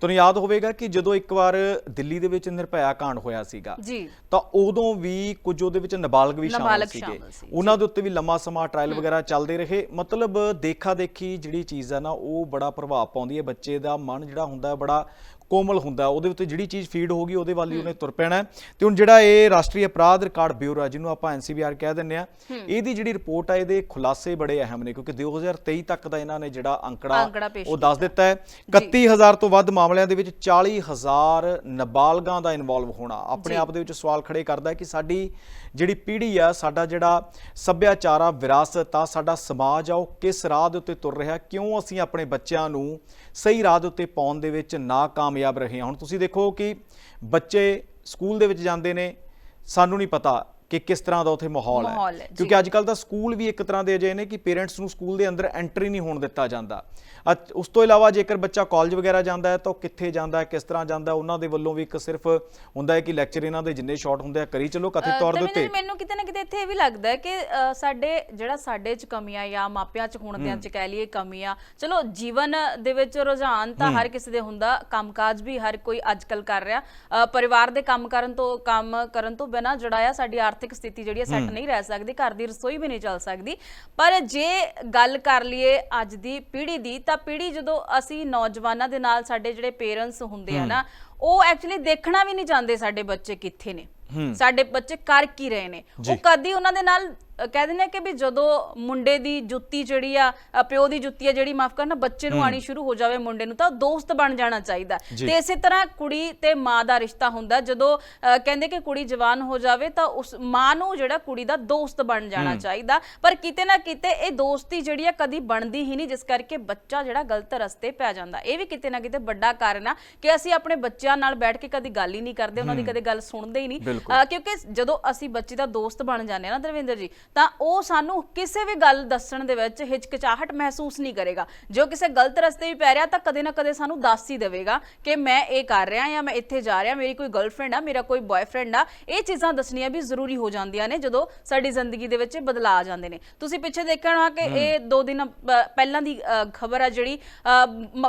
ਤੁਹਾਨੂੰ ਯਾਦ ਹੋਵੇਗਾ ਕਿ ਜਦੋਂ ਇੱਕ ਵਾਰ ਦਿੱਲੀ ਦੇ ਵਿੱਚ ਨਿਰਭਇਆ ਕਾਂਡ ਹੋਇਆ ਸੀਗਾ ਜੀ। ਤਾਂ ਉਦੋਂ ਵੀ ਕੁਝ ਉਹਦੇ ਵਿੱਚ ਨਾਬਾਲਗ ਵੀ ਸ਼ਾਮਲ ਨਾਬਾਲਗ ਸੀਗੇ। ਸ਼ਾਮਲ ਸੀ, ਉਹਨਾਂ ਦੇ ਉੱਤੇ ਵੀ ਲੰਮਾ ਸਮਾਂ ਟ੍ਰਾਇਲ ਵਗੈਰਾ ਚੱਲਦੇ ਰਹੇ। ਮਤਲਬ ਦੇਖਾ ਦੇਖੀ ਜਿਹੜੀ ਚੀਜ਼ ਆ ਨਾ ਉਹ ਬੜਾ ਪ੍ਰਭਾਵ ਪਾਉਂਦੀ ਹੈ। ਬੱਚੇ ਦਾ ਮਨ ਜਿਹੜਾ ਹੁੰਦਾ ਹੈ ਬੜਾ ਕੋਮਲ ਹੁੰਦਾ ਉਹਦੇ ਉੱਤੇ ਜਿਹੜੀ ਚੀਜ਼ ਫੀਡ ਹੋਗੀ ਉਹਦੇ ਵੱਲ ਹੀ ਉਹਨੇ ਤੁਰ ਪੈਣਾ ਹੈ। ਤੇ ਹੁਣ ਜਿਹੜਾ ਇਹ ਰਾਸ਼ਟਰੀ ਅਪਰਾਧ ਰਿਕਾਰਡ ਬਿਊਰੋ ਹੈ ਜਿਹਨੂੰ ਆਪਾਂ ਐਨਸੀਬੀਆਰ ਕਹਿ ਦਿੰਦੇ ਆ ਇਹਦੀ ਜਿਹੜੀ ਰਿਪੋਰਟ ਆ ਇਹਦੇ ਖੁਲਾਸੇ ਬੜੇ ਅਹਿਮ ਨੇ ਕਿਉਂਕਿ 2023 ਤੱਕ ਦਾ ਇਹਨਾਂ ਨੇ ਜਿਹੜਾ ਅੰਕੜਾ ਉਹ ਦੱਸ ਦਿੱਤਾ ਹੈ। 31000 ਤੋਂ ਵੱਧ ਮਾਮਲਿਆਂ ਦੇ ਵਿੱਚ 40000 ਨਾਬਾਲਗਾਂ ਦਾ ਇਨਵੋਲਵ ਹੋਣਾ। ਆਪਣੇ ਆਪ ਦੇ ਵਿੱਚ ਸਵਾਲ ਖੜੇ ਕਰਦਾ ਹੈ ਕਿ ਸਾਡੀ ਜਿਹੜੀ ਪੀੜ੍ਹੀ ਆ, ਸਾਡਾ ਜਿਹੜਾ ਸੱਭਿਆਚਾਰ ਆ, ਵਿਰਾਸਤ ਆ, ਸਾਡਾ ਸਮਾਜ ਆ, ਉਹ ਕਿਸ ਰਾਹ ਦੇ ਉੱਤੇ ਤੁਰ ਰਿਹਾ, ਕਿਉਂ ਅਸੀਂ ਆਪਣੇ ਬੱਚਿਆਂ ਨੂੰ ਸਹੀ ਰਾਹ ਦੇ ਉੱਤੇ ਪਾਉਣ ਦੇ ਵਿੱਚ ਨਾਕਾਮਯਾਬ ਰਹੇ ਹਾਂ? ਹੁਣ ਤੁਸੀਂ ਦੇਖੋ ਕਿ ਬੱਚੇ ਸਕੂਲ ਦੇ ਵਿੱਚ ਜਾਂਦੇ ਨੇ, ਸਾਨੂੰ ਨਹੀਂ ਪਤਾ ਕਿ ਕਿਸ ਤਰ੍ਹਾਂ ਦਾ ਉੱਥੇ ਮਾਹੌਲ ਹੈ। ਕਿਉਂਕਿ ਅੱਜ ਕੱਲ ਤਾਂ ਸਕੂਲ ਵੀ ਇੱਕ ਤਰ੍ਹਾਂ ਦੇ ਅਜਿਹੇ ਨੇ ਕਿ ਪੇਰੈਂਟਸ ਨੂੰ ਸਕੂਲ ਦੇ ਅੰਦਰ ਐਂਟਰੀ ਨਹੀਂ ਹੋਣ ਦਿੱਤਾ ਜਾਂਦਾ। ਉਸ ਤੋਂ ਇਲਾਵਾ ਜੇਕਰ ਬੱਚਾ ਕਾਲਜ ਵਗੈਰਾ ਜਾਂਦਾ ਹੈ ਤਾਂ ਉਹ ਕਿੱਥੇ ਜਾਂਦਾ ਹੈ ਕਿਸ ਤਰ੍ਹਾਂ ਜਾਂਦਾ ਉਹਨਾਂ ਦੇ ਵੱਲੋਂ ਵੀ ਇੱਕ ਸਿਰਫ ਹੁੰਦਾ ਹੈ ਕਿ ਲੈਕਚਰ ਇਹਨਾਂ ਦੇ ਜਿੰਨੇ ਸ਼ਾਰਟ ਹੁੰਦੇ ਆ ਕਰੀ ਚੱਲੋ ਕਥਿਤ ਤੌਰ ਦੇ ਉੱਤੇ। ਮੈਨੂੰ ਕਿਤੇ ਨਾ ਕਿਤੇ ਇੱਥੇ ਇਹ ਵੀ ਲੱਗਦਾ ਹੈ ਕਿ ਸਾਡੇ ਜਿਹੜਾ ਸਾਡੇ ਚ ਕਮੀਆਂ ਜਾਂ ਮਾਪਿਆਂ ਚ ਹੁਣਦਿਆਂ ਚ ਕਹਿ ਲਈਏ ਕਮੀਆਂ ਚਲੋ ਜੀਵਨ ਦੇ ਵਿੱਚ ਰੁਝਾਨ ਤਾਂ ਹਰ ਕਿਸੇ ਦੇ ਹੁੰਦਾ ਕੰਮਕਾਜ ਵੀ ਹਰ ਕੋਈ ਅੱਜਕੱਲ ਕਰ ਰਿਹਾ। ਪਰਿਵਾਰ ਦੇ ਕੰਮ ਕਰਨ ਤੋਂ ਕੰਮ ਕਰਨ ਤੋਂ ਬਿਨਾਂ ਜਿਹੜਾ ਆ ਸਾਡੀ ਆਰਥਿਕ ਸਥਿਤੀ ਜਿਹੜੀ ਹੈ ਸੈੱਟ ਨਹੀਂ ਰਹਿ ਸਕਦੀ ਘਰ ਦੀ ਰਸੋਈ ਵੀ ਨਹੀਂ ਚੱਲ ਸਕਦੀ। ਪਰ ਜੇ ਗੱਲ ਕਰ ਲਈਏ ਅੱਜ ਦੀ ਪੀੜ੍ਹੀ ਦੀ ਤਾਂ ਪੀੜ੍ਹੀ ਜਦੋਂ ਅਸੀਂ ਨੌਜਵਾਨਾਂ ਦੇ ਨਾਲ ਸਾਡੇ ਜਿਹੜੇ ਪੇਰੈਂਟਸ ਹੁੰਦੇ ਆ ਨਾ ਉਹ ਐਕਚੁਅਲੀ ਦੇਖਣਾ ਵੀ ਨਹੀਂ ਚਾਹੁੰਦੇ ਸਾਡੇ ਬੱਚੇ ਕਿੱਥੇ ਨੇ। ਸਾਡੇ ਬੱਚੇ ਕਰ ਕੀ ਰਹੇ ਨੇ। ਉਹ ਕਦੀ ਉਹਨਾਂ ਦੇ ਨਾਲ ਕਹਿ ਦਿੰਦੇ ਆ ਕਿ ਵੀ ਜਦੋਂ ਮੁੰਡੇ ਦੀ ਜੁੱਤੀ ਜਿਹੜੀ ਆ ਅ, ਪਿਓ ਦੀ ਜੁੱਤੀ ਆ ਜਿਹੜੀ ਮਾਫ ਕਰਨਾ ਬੱਚੇ ਨੂੰ ਆਣੀ ਸ਼ੁਰੂ ਹੋ ਜਾਵੇ ਮੁੰਡੇ ਨੂੰ ਤਾਂ ਦੋਸਤ ਬਣ ਜਾਣਾ ਚਾਹੀਦਾ। ਜੀ। ਤੇ ਇਸੇ ਤਰ੍ਹਾਂ ਕੁੜੀ ਤੇ ਮਾਂ ਦਾ ਰਿਸ਼ਤਾ ਹੁੰਦਾ ਜਦੋਂ ਅ, ਕਹਿੰਦੇ ਕਿ ਕੁੜੀ ਜਵਾਨ ਹੋ ਜਾਵੇ ਤਾਂ ਉਸ ਮਾਂ ਨੂੰ ਜਿਹੜਾ ਕੁੜੀ ਦਾ ਦੋਸਤ ਬਣ ਜਾਣਾ ਚਾਹੀਦਾ। ਪਰ ਕਿਤੇ ਨਾ ਕਿਤੇ ਇਹ ਦੋਸਤੀ ਜਿਹੜੀ ਆ ਕਦੀ ਬਣਦੀ ਹੀ ਨਹੀਂ ਜਿਸ ਕਰਕੇ ਬੱਚਾ ਜਿਹੜਾ ਗਲਤ ਰਸਤੇ ਪੈ ਜਾਂਦਾ। ਇਹ ਵੀ ਕਿਤੇ ਨਾ ਕਿਤੇ ਵੱਡਾ ਕਾਰਨ ਆ ਕਿ ਅਸੀਂ ਆਪਣੇ ਬੱਚਿਆਂ ਨਾਲ ਬੈਠ ਕੇ ਕਦੀ ਗੱਲ ਹੀ ਨਹੀਂ ਕਰਦੇ ਉਹਨਾਂ ਦੀ ਕਦੇ ਗੱਲ ਸੁਣਦੇ ਹੀ ਨਹੀਂ। ਬਿਲਕੁਲ। ਅ, ਕਿਉਂਕਿ ਜਦੋਂ ਅਸੀਂ ਬੱਚੇ ਦਾ ਦੋਸਤ ਬਣ ਜਾਂਦੇ ਆ ਨਾ ਦਰਵਿੰਦਰ ਜੀ ਤਾਂ ਉਹ ਸਾਨੂੰ ਕਿਸੇ ਵੀ ਗੱਲ ਦੱਸਣ ਦੇ ਵਿੱਚ ਹਿਚਕਿਚਾਹਟ ਮਹਿਸੂਸ ਨਹੀਂ ਕਰੇਗਾ। ਜੋ ਕਿਸੇ ਗਲਤ ਰਸਤੇ ਵੀ ਪੈ ਰਿਹਾ ਤਾਂ ਕਦੇ ਨਾ ਕਦੇ ਸਾਨੂੰ ਦੱਸ ਹੀ ਦੇਵੇਗਾ ਕਿ ਮੈਂ ਇਹ ਕਰ ਰਿਹਾ ਜਾਂ ਮੈਂ ਇੱਥੇ ਜਾ ਰਿਹਾ ਮੇਰੀ ਕੋਈ ਗਰਲਫ੍ਰੈਂਡ ਆ ਮੇਰਾ ਕੋਈ ਬॉयਫ੍ਰੈਂਡ ਆ। ਇਹ ਚੀਜ਼ਾਂ ਦੱਸਣੀਆਂ ਵੀ ਜ਼ਰੂਰੀ ਹੋ ਜਾਂਦੀਆਂ ਨੇ ਜਦੋਂ ਸਾਡੀ ਜ਼ਿੰਦਗੀ ਦੇ ਵਿੱਚ ਬਦਲਾਅ ਆ ਜਾਂਦੇ ਨੇ। ਤੁਸੀਂ ਪਿੱਛੇ ਦੇਖਣਾ ਕਿ ਇਹ ਦੋ ਦਿਨ ਪਹਿਲਾਂ ਦੀ ਖਬਰ ਆ ਜਿਹੜੀ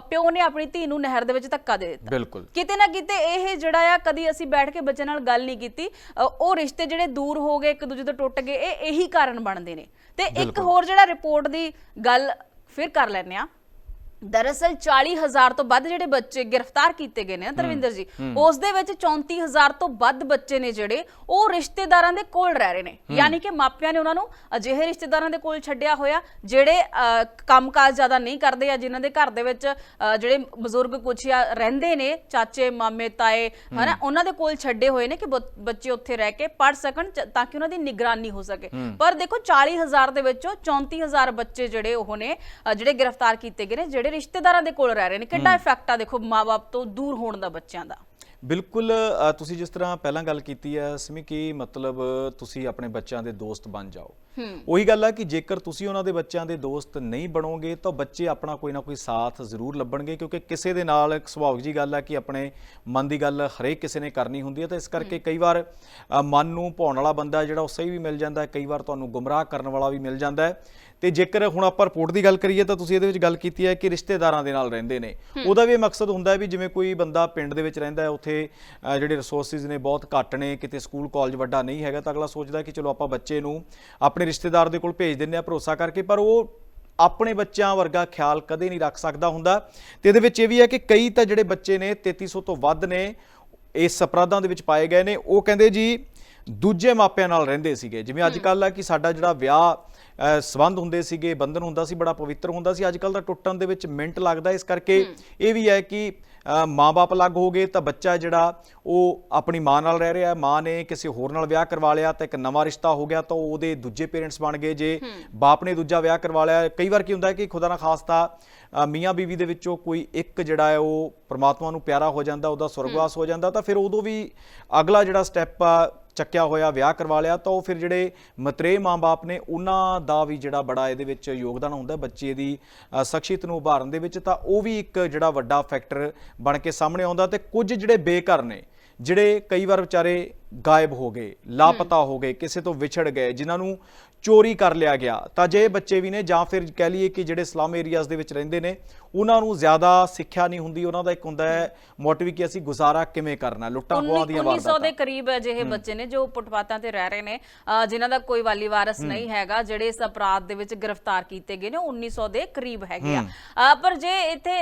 ਪਿਓ ਨੇ ਆਪਣੀ ਧੀ ਨੂੰ ਨਹਿਰ ਦੇ ਵਿੱਚ ਧੱਕਾ ਦੇ ਦਿੱਤਾ। ਬਿਲਕੁਲ। ਕਿਤੇ ਨਾ ਕਿਤੇ ਇਹ ਜਿਹੜਾ ਆ ਕਦੀ ਅਸੀਂ ਬੈਠ ਕੇ ਬੱਚੇ ਨਾਲ ਗੱਲ ਨਹੀਂ ਕੀਤੀ। ਉਹ ਰਿਸ਼ਤੇ ਜਿਹੜੇ ਦੂਰ ਹੋ ਗਏ ਇੱਕ ਦੂਜੇ ਤੋਂ ਟੁੱਟ ਗਏ ਇਹ ਇਹੀ ਕਾਰਨ ਬਣਦੇ ਨੇ ਤੇ ਇੱਕ। ਹੋਰ ਜਿਹੜਾ ਰਿਪੋਰਟ ਦੀ ਗੱਲ ਫਿਰ ਕਰ ਲੈਂਦੇ ਆ ਦਰਅਸਲ 40000 ਤੋਂ ਵੱਧ ਜਿਹੜੇ ਬੱਚੇ ਗ੍ਰਿਫਤਾਰ ਕੀਤੇ ਗਏ ਨੇ ਤਰਵਿੰਦਰ ਜੀ ਉਸ ਦੇ ਵਿੱਚ 34000 ਤੋਂ ਵੱਧ ਬੱਚੇ ਨੇ ਜਿਹੜੇ ਉਹ ਰਿਸ਼ਤੇਦਾਰਾਂ ਦੇ ਕੋਲ ਰਹਿ ਰਹੇ ਨੇ। ਯਾਨੀ ਕਿ ਮਾਪਿਆਂ ਨੇ ਉਹਨਾਂ ਨੂੰ ਅਜਿਹੇ ਰਿਸ਼ਤੇਦਾਰਾਂ ਦੇ ਕੋਲ ਛੱਡਿਆ ਹੋਇਆ ਜਿਹੜੇ ਕੰਮਕਾਜ ਜ਼ਿਆਦਾ ਨਹੀਂ ਕਰਦੇ ਆ ਜਿਨ੍ਹਾਂ ਦੇ ਘਰ ਦੇ ਵਿੱਚ ਜਿਹੜੇ ਬਜ਼ੁਰਗ ਕੁਛ ਆ ਰਹਿੰਦੇ ਨੇ ਚਾਚੇ ਮਾਮੇ ਤਾਏ ਹਨਾ ਉਹਨਾਂ ਦੇ ਕੋਲ ਛੱਡੇ ਹੋਏ ਨੇ ਕਿ ਬੱਚੇ ਉੱਥੇ ਰਹਿ ਕੇ ਪੜ ਸਕਣ ਤਾਂ ਕਿ ਉਹਨਾਂ ਦੀ ਨਿਗਰਾਨੀ ਹੋ ਸਕੇ। ਪਰ ਦੇਖੋ 40000 ਦੇ ਵਿੱਚੋਂ 34000 ਬੱਚੇ ਜਿਹੜੇ ਉਹ ਨੇ ਜਿਹੜੇ ਗ੍ਰਿਫਤਾਰ ਕੀਤੇ ਗਏ ਨੇ ਜਿਹੜੇ ਰਿਸ਼ਤੇਦਾਰਾਂ ਦੇ ਕੋਲ ਰਹਿ ਰਹੇ ਨੇ ਕਿੰਨਾ ਇਫੈਕਟ ਆ ਦੇਖੋ ਮਾਪੇ ਤੋਂ ਦੂਰ ਹੋਣ ਦਾ ਬੱਚਿਆਂ ਦਾ। ਬਿਲਕੁਲ ਤੁਸੀਂ ਜਿਸ ਤਰ੍ਹਾਂ ਪਹਿਲਾਂ ਗੱਲ ਕੀਤੀ ਹੈ ਸਮੀ ਕਿ ਮਤਲਬ ਤੁਸੀਂ ਆਪਣੇ ਬੱਚਿਆਂ ਦੇ ਦੋਸਤ ਬਣ ਜਾਓ। ਉਹੀ ਗੱਲ ਹੈ ਕਿ ਜੇਕਰ ਤੁਸੀਂ ਉਹਨਾਂ ਦੇ ਬੱਚਿਆਂ ਦੇ ਦੋਸਤ ਨਹੀਂ ਬਣੋਗੇ ਤਾਂ ਬੱਚੇ ਆਪਣਾ ਕੋਈ ਨਾ ਕੋਈ ਸਾਥ ਜ਼ਰੂਰ ਲੱਭਣਗੇ ਕਿਉਂਕਿ ਕਿਸੇ ਦੇ ਨਾਲ ਇੱਕ ਸੁਭਾਵਿਕ ਜੀ ਗੱਲ ਹੈ ਕਿ ਆਪਣੇ ਮਨ ਦੀ ਗੱਲ ਹਰੇਕ ਕਿਸੇ ਨੇ ਕਰਨੀ ਹੁੰਦੀ ਹੈ ਤਾਂ ਇਸ ਕਰਕੇ ਕਈ ਵਾਰ ਮਨ ਨੂੰ ਭਾਉਣ ਵਾਲਾ ਬੰਦਾ ਜਿਹੜਾ ਉਹ ਸਹੀ ਵੀ ਮਿਲ ਜਾਂਦਾ ਹੈ ਕਈ ਵਾਰ ਤੁਹਾਨੂੰ ਗੁੰਮਰਾਹ ਕਰਨ ਵਾਲਾ ਵੀ ਮਿਲ ਜਾਂਦਾ ਹੈ। ਤੇ ਜੇਕਰ ਹੁਣ ਆਪਾਂ ਰਿਪੋਰਟ ਦੀ ਗੱਲ ਕਰੀਏ ਤਾਂ ਤੁਸੀਂ ਇਹਦੇ ਵਿੱਚ ਗੱਲ ਕੀਤੀ ਹੈ ਕਿ ਰਿਸ਼ਤੇਦਾਰਾਂ ਦੇ ਨਾਲ ਰਹਿੰਦੇ ਨੇ। ਉਹਦਾ ਵੀ ਇਹ ਮਕਸਦ ਹੁੰਦਾ ਹੈ ਵੀ ਜਿਵੇਂ ਕੋਈ ਬੰਦਾ ਪਿੰਡ ਦੇ ਵਿੱਚ ਰਹਿੰਦਾ ਹੈ ਉੱਥੇ ਜਿਹੜੇ ਰਿਸੋਰਸਿਸ ਨੇ ਬਹੁਤ ਘੱਟ ਨੇ ਕਿਤੇ ਸਕੂਲ ਕਾਲਜ ਵੱਡਾ ਨਹੀਂ ਹੈਗਾ ਤਾਂ ਅਗਲਾ ਸੋਚਦਾ ਕਿ ਚਲੋ ਆਪਾਂ ਬੱਚੇ ਨੂੰ ਆਪਣੇ ਰਿਸ਼ਤੇਦਾਰ ਦੇ ਕੋਲ ਭੇਜ ਦਿੰਦੇ ਆ ਭਰੋਸਾ ਕਰਕੇ ਪਰ ਉਹ ਆਪਣੇ ਬੱਚਿਆਂ ਵਰਗਾ ਖਿਆਲ ਕਦੇ ਨਹੀਂ ਰੱਖ ਸਕਦਾ ਹੁੰਦਾ। ਤੇ ਇਹਦੇ ਵਿੱਚ ਇਹ ਵੀ ਹੈ ਕਿ ਕਈ ਤਾਂ ਜਿਹੜੇ ਬੱਚੇ ਨੇ 3300 ਤੋਂ ਵੱਧ ਨੇ ਇਸ ਅਪਰਾਧਾਂ ਦੇ ਵਿੱਚ ਪਾਏ ਗਏ ਨੇ। ਉਹ ਕਹਿੰਦੇ ਜੀ ਦੂਜੇ ਮਾਪਿਆਂ ਨਾਲ ਰਹਿੰਦੇ ਸੀਗੇ। ਜਿਵੇਂ ਅੱਜ ਕੱਲ੍ਹ ਆ ਕਿ ਸਾਡਾ ਜਿਹੜਾ ਵਿਆਹ ਸੰਬੰਧ ਹੁੰਦੇ ਸੀਗੇ ਬੰਧਨ ਹੁੰਦਾ ਸੀ ਬੜਾ ਪਵਿੱਤਰ ਹੁੰਦਾ ਸੀ ਅੱਜ ਕੱਲ੍ਹ ਦਾ ਟੁੱਟਣ ਦੇ ਵਿੱਚ ਮਿੰਟ ਲੱਗਦਾ। ਇਸ ਕਰਕੇ ਇਹ ਵੀ ਹੈ ਕਿ ਮਾਂ-ਬਾਪ ਅਲੱਗ ਹੋ ਗਏ ਤਾਂ ਬੱਚਾ ਜਿਹੜਾ ਉਹ ਆਪਣੀ ਮਾਂ ਨਾਲ ਰਹਿ ਰਿਹਾ। ਹੈ ਮਾਂ ਨੇ ਕਿਸੇ ਹੋਰ ਨਾਲ ਵਿਆਹ ਕਰਵਾ ਲਿਆ ਤਾਂ ਇੱਕ ਨਵਾਂ ਰਿਸ਼ਤਾ ਹੋ ਗਿਆ ਤਾਂ ਉਹਦੇ ਦੂਜੇ ਪੇਰੈਂਟਸ ਬਣ ਗਏ। ਜੇ ਬਾਪ ਨੇ ਦੂਜਾ ਵਿਆਹ ਕਰਵਾ ਲਿਆ ਕਈ ਵਾਰ ਕੀ ਹੁੰਦਾ ਹੈ ਕਿ ਖੁਦਾ ਨਾ ਖਾਸਤਾ ਮੀਆਂ ਬੀਵੀ ਦੇ ਵਿੱਚੋਂ ਕੋਈ ਇੱਕ ਜਿਹੜਾ ਹੈ ਉਹ ਪ੍ਰਮਾਤਮਾ ਨੂੰ ਪਿਆਰਾ ਹੋ ਜਾਂਦਾ ਉਹਦਾ ਸੁਰਗਵਾਸ ਹੋ ਜਾਂਦਾ ਤਾਂ ਫਿਰ ਉਦੋਂ ਵੀ ਅਗਲਾ ਜਿਹੜਾ ਸਟੈਪ ਆ ਚੱਕਿਆ ਹੋਇਆ, ਵਿਆਹ ਕਰਵਾ ਲਿਆ, ਤਾਂ ਉਹ ਫਿਰ ਜਿਹੜੇ ਮਤਰੇ ਮਾਂ-ਬਾਪ ਨੇ, ਉਹਨਾਂ ਦਾ ਵੀ ਜਿਹੜਾ ਬੜਾ ਇਹਦੇ ਵਿੱਚ ਯੋਗਦਾਨ ਹੁੰਦਾ, ਬੱਚੇ ਦੀ ਸ਼ਖਸੀਅਤ ਨੂੰ ਉਭਾਰਨ ਦੇ ਵਿੱਚ, ਤਾਂ ਉਹ ਵੀ ਇੱਕ ਜਿਹੜਾ ਵੱਡਾ ਫੈਕਟਰ ਬਣ ਕੇ ਸਾਹਮਣੇ ਆਉਂਦਾ ਤੇ ਕੁਝ ਜਿਹੜੇ ਬੇਘਰ ਨੇ, ਜਿਹੜੇ ਕਈ ਵਾਰ ਵਿਚਾਰੇ ਗਾਇਬ ਹੋ ਗਏ, ਲਾਪਤਾ ਹੋ ਗਏ, ਕਿਸੇ ਤੋਂ ਵਿਛੜ ਗਏ, ਜਿਨ੍ਹਾਂ ਨੂੰ ਚੋਰੀ ਕਰ ਲਿਆ ਗਿਆ। ਤਾਂ ਜੇ ਬੱਚੇ ਵੀ ਨੇ ਜਾਂ ਫਿਰ ਕਹਿ ਲਈਏ ਕਿ ਜਿਹੜੇ ਸਲਮ ਏਰੀਆਜ਼ ਦੇ ਵਿੱਚ ਰਹਿੰਦੇ ਨੇ ਉਹਨਾਂ ਨੂੰ ਜ਼ਿਆਦਾ ਸਿੱਖਿਆ ਨਹੀਂ ਹੁੰਦੀ ਉਹਨਾਂ ਦਾ ਇੱਕ ਹੁੰਦਾ ਹੈ ਮੋਟਿਵ ਕਿ ਅਸੀਂ ਗੁਜ਼ਾਰਾ ਕਿਵੇਂ ਕਰਨਾ ਲੁੱਟਾਂ ਖੋਹਾਂ ਦੀਆਂ 1900 ਵਾਰਦਾਤਾਂ ਦੇ ਕਰੀਬ ਅਜਿਹੇ ਬੱਚੇ ਨੇ ਜੋ ਫੁੱਟਪਾਥਾਂ ਤੇ ਰਹਿ ਰਹੇ ਨੇ ਜਿਨ੍ਹਾਂ ਦਾ ਕੋਈ ਵਾਲੀ ਵਾਰਸ ਨਹੀਂ ਹੈਗਾ ਜਿਹੜੇ ਇਸ ਅਪਰਾਧ ਦੇ ਵਿੱਚ ਗ੍ਰਿਫਤਾਰ ਕੀਤੇ ਗਏ ਨੇ ਉਹ 1900 ਦੇ ਕਰੀਬ ਹੈਗੇ ਆ। ਪਰ ਜੇ ਇੱਥੇ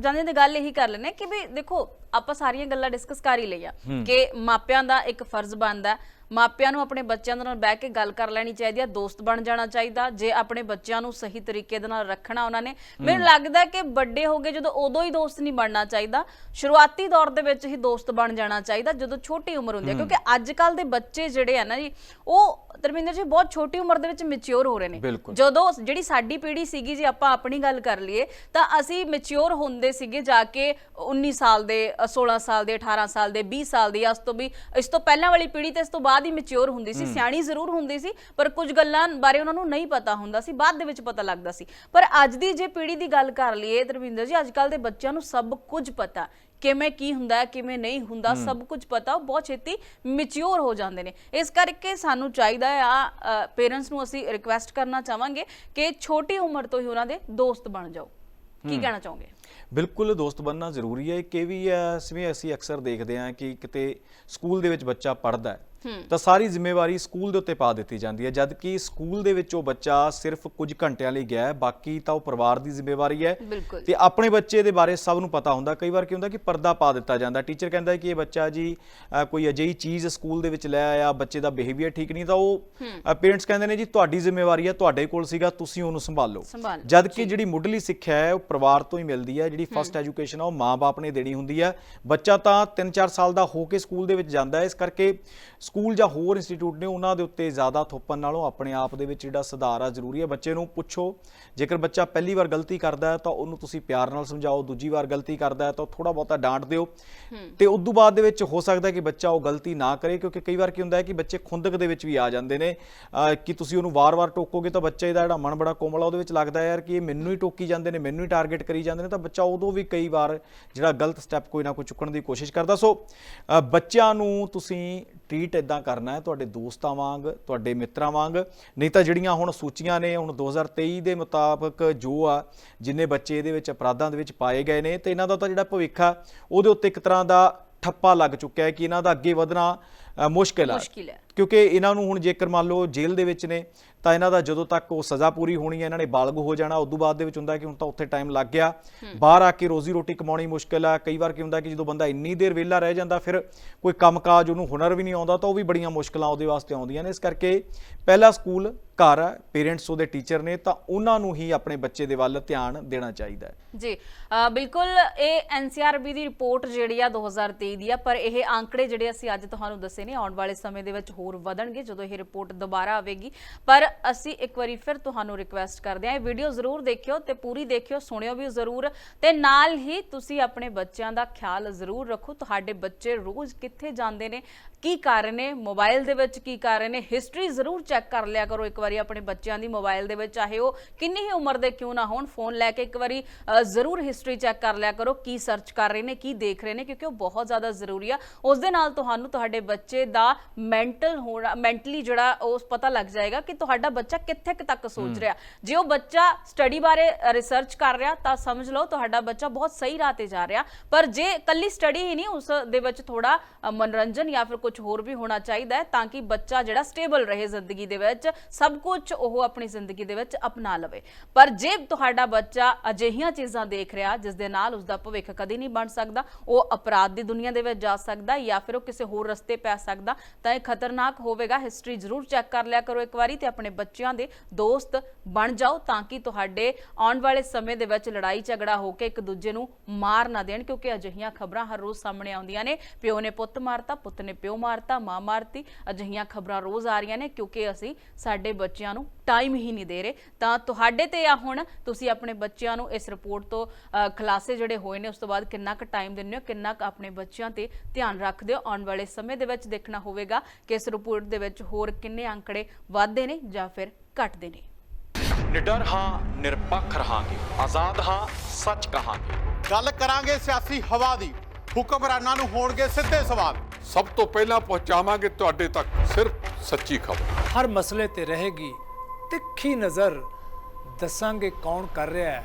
ਜਾਂਦੇ ਦੀ ਗੱਲ ਇਹੀ ਕਰ ਲੈਨੇ ਕਿ ਵੀ ਦੇਖੋ ਆਪਾਂ ਸਾਰੀਆਂ ਗੱਲਾਂ ਡਿਸਕਸ ਕਰ ਹੀ ਲਈਆਂ ਕਿ ਮਾਪਿਆਂ ਦਾ ਇੱਕ ਫਰਜ਼ ਬਣਦਾ ਮਾਪਿਆਂ ਨੂੰ ਆਪਣੇ ਬੱਚਿਆਂ ਦੇ ਨਾਲ ਬਹਿ ਕੇ ਗੱਲ ਕਰ ਲੈਣੀ ਚਾਹੀਦੀ ਹੈ ਦੋਸਤ ਬਣ ਜਾਣਾ ਚਾਹੀਦਾ ਜੇ ਆਪਣੇ ਬੱਚਿਆਂ ਨੂੰ ਸਹੀ ਤਰੀਕੇ ਦੇ ਨਾਲ ਰੱਖਣਾ ਉਹਨਾਂ ਨੇ। ਮੈਨੂੰ ਲੱਗਦਾ ਕਿ ਵੱਡੇ ਹੋ ਗਏ ਜਦੋਂ ਉਦੋਂ ਹੀ ਦੋਸਤ ਨਹੀਂ ਬਣਨਾ ਚਾਹੀਦਾ। ਸ਼ੁਰੂਆਤੀ ਦੌਰ ਦੇ ਵਿੱਚ ਹੀ ਦੋਸਤ ਬਣ ਜਾਣਾ ਚਾਹੀਦਾ ਜਦੋਂ ਛੋਟੀ ਉਮਰ ਹੁੰਦੀ ਹੈ। ਕਿਉਂਕਿ ਅੱਜ ਕੱਲ ਦੇ ਬੱਚੇ ਜਿਹੜੇ ਆ ਨਾ ਜੀ ਉਹ ਧਰਮਿੰਦਰ ਜੀ ਬਹੁਤ ਛੋਟੀ ਉਮਰ ਦੇ ਵਿੱਚ ਮੈਚੁਰ ਹੋ ਰਹੇ ਨੇ। ਜਦੋਂ ਜਿਹੜੀ ਸਾਡੀ ਪੀੜ੍ਹੀ ਸੀਗੀ ਜੇ ਆਪਾਂ ਆਪਣੀ ਗੱਲ ਕਰ ਲਈਏ ਤਾਂ ਅਸੀਂ ਮੈਚੁਰ ਹੁੰਦੇ ਸੀਗੇ ਜਾ ਕੇ 19 ਸਾਲ ਦੇ ਅ, 16 ਸਾਲ ਦੇ 18 ਸਾਲ ਦੇ 20 ਸਾਲ ਦੇ ਇਸ ਤੋਂ ਵੀ ਇਸ ਤੋਂ ਪਹਿਲਾਂ ਵਾਲੀ ਪੀੜ੍ਹੀ ਤੇ ਇਸ ਤੋਂ ਬਾਅਦ ਹੀ ਮੈਚੁਰ ਹੁੰਦੀ ਸੀ ਸਿਆਣੀ ਜ਼ਰੂਰ ਹੁੰਦੀ ਸੀ ਪਰ ਕੁਝ ਗੱਲਾਂ ਬਾਰੇ ਉਹਨਾਂ ਨੂੰ ਨਹੀਂ ਪਤਾ ਹੁੰਦਾ ਸੀ ਬਾਅਦ ਦੇ ਵਿੱਚ ਪਤਾ ਲੱਗਦਾ ਸੀ। ਪਰ ਅੱਜ ਦੀ ਜੇ ਪੀੜ੍ਹੀ ਦੀ ਗੱਲ ਕਰ ਲਈਏ ਧਰਮਿੰਦਰ ਜੀ ਅੱਜ ਕੱਲ ਦੇ ਬੱਚਿਆਂ ਨੂੰ ਸਭ ਕੁਝ ਪਤਾ। ਕਿਵੇਂ ਕੀ ਹੁੰਦਾ ਹੈ ਕਿਵੇਂ ਨਹੀਂ ਹੁੰਦਾ ਸਭ ਕੁਝ ਪਤਾ ਉਹ ਬਹੁਤ ਛੇਤੀ ਮੈਚੁਰ ਹੋ ਜਾਂਦੇ ਨੇ। ਇਸ ਕਰਕੇ ਸਾਨੂੰ ਚਾਹੀਦਾ ਆ ਪੇਰੈਂਟਸ ਨੂੰ ਅਸੀਂ ਰਿਕੁਐਸਟ ਕਰਨਾ ਚਾਹਾਂਗੇ ਕਿ ਛੋਟੀ ਉਮਰ ਤੋਂ ਹੀ ਉਹਨਾਂ ਦੇ ਦੋਸਤ ਬਣ ਜਾਓ। ਕੀ ਕਹਿਣਾ ਚਾਹੋਗੇ? ਬਿਲਕੁਲ ਦੋਸਤ ਬਣਨਾ ਜ਼ਰੂਰੀ ਹੈ। ਇਹ ਵੀ ਹੈ ਜਿਵੇਂ ਅਸੀਂ ਅਕਸਰ ਦੇਖਦੇ ਹਾਂ ਕਿ ਕਿਤੇ ਸਕੂਲ ਦੇ ਵਿੱਚ ਬੱਚਾ ਪੜ੍ਹਦਾ ਹੈ ਤਾਂ ਸਾਰੀ ਜ਼ਿੰਮੇਵਾਰੀ ਸਕੂਲ ਦੇ ਉੱਤੇ ਪਾ ਦਿੱਤੀ ਜਾਂਦੀ ਹੈ ਜਦ ਕਿ ਸਕੂਲ ਦੇ ਵਿੱਚ ਉਹ ਬੱਚਾ ਸਿਰਫ ਕੁਝ ਘੰਟਿਆਂ ਲਈ ਗਿਆ ਹੈ ਬਾਕੀ ਤਾਂ ਉਹ ਪਰਿਵਾਰ ਦੀ ਜ਼ਿੰਮੇਵਾਰੀ ਹੈ। ਤੇ ਆਪਣੇ ਬੱਚੇ ਦੇ ਬਾਰੇ ਸਭ ਨੂੰ ਪਤਾ ਹੁੰਦਾ ਕਈ ਵਾਰ ਕੀ ਹੁੰਦਾ ਕਿ ਪਰਦਾ ਪਾ ਦਿੱਤਾ ਜਾਂਦਾ। ਟੀਚਰ ਕਹਿੰਦਾ ਕਿ ਇਹ ਬੱਚਾ ਜੀ ਕੋਈ ਅਜਿਹੀ ਚੀਜ਼ ਸਕੂਲ ਦੇ ਵਿੱਚ ਲੈ ਆਇਆ ਬੱਚੇ ਦਾ ਬਿਹੇਵੀਅਰ ਠੀਕ ਨਹੀਂ ਤਾਂ ਉਹ ਪੇਰੈਂਟਸ ਕਹਿੰਦੇ ਨੇ ਜੀ ਤੁਹਾਡੀ ਜ਼ਿੰਮੇਵਾਰੀ ਹੈ ਤੁਹਾਡੇ ਕੋਲ ਸੀਗਾ ਤੁਸੀਂ ਉਹਨੂੰ ਸੰਭਾਲੋ। ਸੰਭਾਲ ਜਦ ਕਿ ਜਿਹੜੀ ਮੁੱਢਲੀ ਸਿੱਖਿਆ ਹੈ ਉਹ ਪਰਿਵਾਰ ਤੋਂ ਹੀ ਮਿਲਦੀ ਹੈ ਜਿਹੜੀ ਫਸਟ ਐਜੂਕੇਸ਼ਨ ਆ ਉਹ ਮਾਪੇ ਨੇ ਦੇਣੀ ਹੁੰਦੀ ਹੈ। ਬੱਚਾ ਤਾਂ 3-4 ਸਾਲ ਦਾ ਹੋ ਕੇ ਸਕੂਲ ਦੇ ਵਿੱਚ ਜਾਂਦਾ ਹੈ ਇਸ ਕਰਕੇ ਸਕੂਲ ਜਾਂ ਹੋਰ ਇੰਸਟੀਚਿਊਟ ਨੇ ਉਹਨਾਂ ਦੇ ਉੱਤੇ ਜ਼ਿਆਦਾ ਥੋਪਣ ਨਾਲੋਂ ਆਪਣੇ ਆਪ ਦੇ ਵਿੱਚ ਜਿਹੜਾ ਸੁਧਾਰ ਆ ਜ਼ਰੂਰੀ ਹੈ। ਬੱਚੇ ਨੂੰ ਪੁੱਛੋ ਜੇਕਰ ਬੱਚਾ ਪਹਿਲੀ ਵਾਰ ਗਲਤੀ ਕਰਦਾ ਹੈ ਤਾਂ ਉਹਨੂੰ ਤੁਸੀਂ ਪਿਆਰ ਨਾਲ ਸਮਝਾਓ ਦੂਜੀ ਵਾਰ ਗਲਤੀ ਕਰਦਾ ਹੈ ਤਾਂ ਥੋੜਾ ਬਹੁਤਾ ਡਾਂਟ ਦਿਓ। ਤੇ ਉਸ ਤੋਂ ਬਾਅਦ ਦੇ ਵਿੱਚ ਹੋ ਸਕਦਾ ਹੈ ਕਿ ਬੱਚਾ ਉਹ ਗਲਤੀ ਨਾ ਕਰੇ ਕਿਉਂਕਿ ਕਈ ਵਾਰ ਕੀ ਹੁੰਦਾ ਹੈ ਕਿ ਬੱਚੇ ਖੁੰਦਕ ਦੇ ਵਿੱਚ ਵੀ ਆ ਜਾਂਦੇ ਨੇ। ਕਿ ਤੁਸੀਂ ਉਹਨੂੰ ਵਾਰ-ਵਾਰ ਟੋਕੋਗੇ ਤਾਂ ਬੱਚੇ ਦਾ ਜਿਹੜਾ ਮਨ ਬੜਾ ਕੋਮਲ ਆ ਉਹਦੇ ਵਿੱਚ ਲੱਗਦਾ ਯਾਰ ਕਿ ਇਹ ਮੈਨੂੰ ਹੀ ਟੋਕੀ ਜਾਂਦੇ ਨੇ ਮੈਨੂੰ ਹੀ ਟਾਰਗੇਟ ਕਰੀ ਜਾਂਦੇ ਨੇ ਤਾਂ ਬੱਚਾ ਉਦੋਂ ਵੀ ਕਈ ਵਾਰ ਜਿਹੜਾ ਗਲਤ ਸਟੈਪ ਕੋਈ ਨਾ ਕੋਈ ਚੁੱਕਣ ਦੀ ਕੋਸ਼ਿਸ਼ ਕਰਦਾ। ਸੋ ਬੱਚਿਆਂ ਨੂੰ ਤੁਸੀਂ ਟ੍ਰੀਟ ਇਦਾਂ ਕਰਨਾ ਹੈ, ਤੁਹਾਡੇ ਦੋਸਤਾਂ ਵਾਂਗ, ਤੁਹਾਡੇ ਮਿੱਤਰਾਂ ਵਾਂਗ। ਨਹੀਂ ਤਾਂ ਜਿਹੜੀਆਂ ਹੁਣ ਸੂਚੀਆਂ ਨੇ, ਹੁਣ 2023 ਦੇ ਮੁਤਾਬਕ ਜੋ ਆ, ਜਿੰਨੇ ਬੱਚੇ ਇਹਦੇ ਵਿੱਚ ਅਪਰਾਧਾਂ ਦੇ ਵਿੱਚ ਪਾਏ ਗਏ ਨੇ, ਤੇ ਇਹਨਾਂ ਦਾ ਤਾਂ ਜਿਹੜਾ ਭਵਿੱਖ ਆ, ਉਹਦੇ ਉੱਤੇ ਇੱਕ ਤਰ੍ਹਾਂ ਦਾ ਠੱਪਾ ਲੱਗ ਚੁੱਕਿਆ ਹੈ ਕਿ ਇਹਨਾਂ ਦਾ ਅੱਗੇ ਵਧਣਾ ਮੁਸ਼ਕਿਲ ਆ। ਮੁਸ਼ਕਿਲ ਹੈ ਕਿਉਂਕਿ ਇਹਨਾਂ ਨੂੰ ਹੁਣ ਜੇਕਰ ਮੰਨ ਲਓ ਜੇਲ੍ਹ ਦੇ ਵਿੱਚ ਨੇ ਤਾਂ ਇਹਨਾਂ ਦਾ ਜਦੋਂ ਤੱਕ ਉਹ ਸਜ਼ਾ ਪੂਰੀ ਹੋਣੀ ਹੈ ਇਹਨਾਂ ਨੇ ਬਾਲਗ ਹੋ ਜਾਣਾ ਉਦੋਂ ਬਾਅਦ ਦੇ ਵਿੱਚ ਹੁੰਦਾ ਕਿ ਹੁਣ ਤਾਂ ਉੱਥੇ ਟਾਈਮ ਲੱਗ ਗਿਆ। ਬਾਹਰ ਆ ਕੇ ਰੋਜ਼ੀ ਰੋਟੀ ਕਮਾਉਣੀ ਮੁਸ਼ਕਿਲ ਆ। ਕਈ ਵਾਰ ਕੀ ਹੁੰਦਾ ਕਿ ਜਦੋਂ ਬੰਦਾ ਇੰਨੀ ਦੇਰ ਵਿਹਲਾ ਰਹਿ ਜਾਂਦਾ ਫਿਰ ਕੋਈ ਕੰਮਕਾਜ ਉਹਨੂੰ ਹੁਨਰ ਵੀ ਨਹੀਂ ਆਉਂਦਾ ਤਾਂ ਉਹ ਵੀ ਬੜੀਆਂ ਮੁਸ਼ਕਲਾਂ ਉਹਦੇ ਵਾਸਤੇ ਆਉਂਦੀਆਂ ਨੇ। ਇਸ ਕਰਕੇ ਪਹਿਲਾ ਸਕੂਲ ਘਰ ਆ ਪੇਰੈਂਟਸ ਉਹਦੇ ਟੀਚਰ ਨੇ ਤਾਂ ਉਹਨਾਂ ਨੂੰ ਹੀ ਆਪਣੇ ਬੱਚੇ ਦੇ ਵੱਲ ਧਿਆਨ ਦੇਣਾ ਚਾਹੀਦਾ ਹੈ। ਜੀ ਬਿਲਕੁਲ ਇਹ ਐਨਸੀਆਰਬੀ ਦੀ ਰਿਪੋਰਟ ਜਿਹੜੀ ਆ 2023 ਦੀ ਆ ਪਰ ਇਹ ਆંકੜੇ ਜਿਹੜੇ ਅਸੀਂ ਅੱਜ ਤੁਹਾਨੂੰ ਦੱਸੇ ਨੇ, ਆਉਣ ਵਾਲੇ ਸਮੇਂ ਦੇ ਵਿੱਚ ਹੋਰ ਵਧਣਗੇ ਜਦੋਂ ਇਹ ਰਿਪੋਰਟ ਦੁਬਾਰਾ ਆਵੇਗੀ। ਪਰ ਅਸੀਂ ਇੱਕ ਵਾਰੀ ਫਿਰ ਤੁਹਾਨੂੰ ਰਿਕੁਐਸਟ ਕਰਦੇ ਹਾਂ, ਇਹ ਵੀਡੀਓ ਜ਼ਰੂਰ ਦੇਖਿਓ ਤੇ ਪੂਰੀ ਦੇਖਿਓ, ਸੁਣਿਓ ਵੀ ਜ਼ਰੂਰ ਤੇ ਨਾਲ ਹੀ ਤੁਸੀਂ ਆਪਣੇ ਬੱਚਿਆਂ ਦਾ ਖਿਆਲ ਜ਼ਰੂਰ ਰੱਖੋ। ਤੁਹਾਡੇ ਬੱਚੇ ਰੋਜ਼ ਕਿੱਥੇ ਜਾਂਦੇ ਨੇ, ਕੀ ਕਰ ਰਹੇ ਨੇ, ਮੋਬਾਈਲ ਦੇ ਵਿੱਚ ਕੀ ਕਰ ਰਹੇ ਨੇ ਹਿਸਟਰੀ ਜ਼ਰੂਰ ਚੈੱਕ ਕਰ ਲਿਆ ਕਰੋ ਇੱਕ ਵਾਰੀ ਆਪਣੇ ਬੱਚਿਆਂ ਦੀ ਮੋਬਾਈਲ ਦੇ ਵਿੱਚ, ਚਾਹੇ ਉਹ ਕਿੰਨੀ ਹੀ ਉਮਰ ਦੇ ਕਿਉਂ ਨਾ ਹੋਣ ਫੋਨ ਲੈ ਕੇ ਇੱਕ ਵਾਰੀ ਜ਼ਰੂਰ ਹਿਸਟਰੀ ਚੈੱਕ ਕਰ ਲਿਆ ਕਰੋ, ਕੀ ਸਰਚ ਕਰ ਰਹੇ ਨੇ, ਕੀ ਦੇਖ ਰਹੇ ਨੇ, ਕਿਉਂਕਿ ਉਹ ਬਹੁਤ ਜ਼ਿਆਦਾ ਜ਼ਰੂਰੀ ਆ। ਉਸ ਦੇ ਨਾਲ ਤੁਹਾਨੂੰ ਤੁਹਾਡੇ ਬੱਚੇ ਦਾ ਮੈਂਟਲ ਹੋਣਾ ਮੈਂਟਲੀ ਜਿਹੜਾ ਉਸ ਪਤਾ ਲੱਗ ਜਾਏਗਾ ਕਿ ਤੁਹਾਡਾ ਬੱਚਾ ਕਿੱਥੇ ਤੱਕ ਸੋਚ ਰਿਹਾ। ਜੇ ਉਹ ਬੱਚਾ ਸਟੱਡੀ ਬਾਰੇ ਰਿਸਰਚ ਕਰ ਰਿਹਾ ਤਾਂ ਸਮਝ ਲਓ ਤੁਹਾਡਾ ਬੱਚਾ ਬਹੁਤ ਸਹੀ ਰਾਹ ਤੇ ਜਾ ਰਿਹਾ। ਪਰ ਜੇ ਕੱਲੀ ਸਟੱਡੀ ਹੀ ਨਹੀਂ ਉਸ ਦੇ ਵਿੱਚ ਥੋੜਾ ਮਨੋਰੰਜਨ ਜਾਂ ਫਿਰ ਕੁਝ ਹੋਰ ਵੀ ਹੋਣਾ ਚਾਹੀਦਾ ਹੈ ਤਾਂ ਕਿ ਬੱਚਾ ਜਿਹੜਾ ਸਟੇਬਲ ਰਹੇ ਜ਼ਿੰਦਗੀ ਦੇ ਵਿੱਚ ਸਭ ਕੁਝ ਉਹ ਆਪਣੀ ਜ਼ਿੰਦਗੀ ਦੇ ਵਿੱਚ ਅਪਣਾ ਲਵੇ। ਪਰ ਜੇ ਤੁਹਾਡਾ ਬੱਚਾ ਅਜਿਹੀਆਂ ਚੀਜ਼ਾਂ ਦੇਖ ਰਿਹਾ ਜਿਸ ਦੇ ਨਾਲ ਉਸ ਦਾ ਭਵਿੱਖ ਕਦੀ ਨਹੀਂ ਬਣ ਸਕਦਾ ਉਹ ਅਪਰਾਧ ਦੀ ਦੁਨੀਆ ਦੇ ਵਿੱਚ ਜਾ ਸਕਦਾ ਜਾਂ ਫਿਰ ਉਹ ਕਿਸੇ ਹੋਰ ਰਸਤੇ ਪੈ ਸਕਦਾ ਤਾਂ ਇਹ ਖਤਰਨਾਕ ਹੋਵੇਗਾ। ਹਿਸਟਰੀ ਜ਼ਰੂਰ ਚੈੱਕ ਕਰ ਲਿਆ ਕਰੋ ਇੱਕ ਵਾਰੀ ਤੇ ਆਪਣੇ ਬੱਚਿਆਂ ਦੇ ਦੋਸਤ ਬਣ ਜਾਓ ਤਾਂ ਕਿ ਤੁਹਾਡੇ ਆਉਣ ਵਾਲੇ ਸਮੇਂ ਦੇ ਵਿੱਚ ਲੜਾਈ ਝਗੜਾ ਹੋ ਕੇ ਇੱਕ ਦੂਜੇ ਨੂੰ ਮਾਰ ਨਾ ਦੇਣ ਕਿਉਂਕਿ ਅਜਿਹੀਆਂ ਖਬਰਾਂ ਹਰ ਰੋਜ਼ ਸਾਹਮਣੇ ਆਉਂਦੀਆਂ ਨੇ। ਪਿਓ ਨੇ ਪੁੱਤ ਮਾਰਤਾ ਪੁੱਤ ਨੇ ਪਿਓ ਮਾਰਤਾ ਮਾਂ ਮਾਰਤੀ ਅਜਿਹੀਆਂ ਖਬਰਾਂ ਰੋਜ਼ ਆ ਰਹੀਆਂ ਨੇ ਕਿਉਂਕਿ ਅਸੀਂ ਸਾਡੇ ਬੱਚਿਆਂ ਨੂੰ ਟਾਈਮ ਹੀ ਨਹੀਂ ਦੇ ਰਹੇ। ਤਾਂ ਤੁਹਾਡੇ ਤੇ ਆ ਹੁਣ ਤੁਸੀਂ ਆਪਣੇ ਬੱਚਿਆਂ ਨੂੰ ਇਸ ਰਿਪੋਰਟ ਤੋਂ ਅ, ਖੁਲਾਸੇ ਜਿਹੜੇ ਹੋਏ ਨੇ ਉਸ ਤੋਂ ਬਾਅਦ ਕਿੰਨਾ ਕੁ ਟਾਈਮ ਦਿੰਦੇ ਹੋ ਕਿੰਨਾ ਕੁ ਆਪਣੇ ਬੱਚਿਆਂ ਤੇ ਧਿਆਨ ਰੱਖਦੇ ਹੋ ਆਉਣ ਵਾਲੇ ਸਮੇਂ ਦੇ ਵਿੱਚ ਦੇਖਣਾ ਹੋਵੇਗਾ ਕਿ ਇਸ ਰਿਪੋਰਟ ਦੇ ਵਿੱਚ ਹੋਰ ਕਿੰਨੇ ਅੰਕੜੇ ਵੱਧਦੇ ਨੇ ਜਾਂ ਫਿਰ ਘਟਦੇ ਨੇ। ਨਿਡਰ ਹਾਂ ਨਿਰਪੱਖ ਰਹਾਂਗੇ। ਆਜ਼ਾਦ ਹਾਂ ਸੱਚ ਕਹਾਂਗੇ। ਗੱਲ ਕਰਾਂਗੇ ਸਿਆਸੀ ਹਵਾ ਦੀ। ਹੁਕਮਰਾਨਾਂ ਨੂੰ ਹੋਣਗੇ ਸਿੱਧੇ ਸਵਾਲ। ਸਭ ਤੋਂ ਪਹਿਲਾਂ ਪਹੁੰਚਾਵਾਂਗੇ ਤੁਹਾਡੇ ਤੱਕ ਸਿਰਫ ਸੱਚੀ ਖਬਰ। ਹਰ ਮਸਲੇ ਤੇ ਰਹੇਗੀ ਤਿੱਖੀ ਨਜ਼ਰ। ਦੱਸਾਂਗੇ ਕੌਣ ਕਰ ਰਿਹਾ ਹੈ।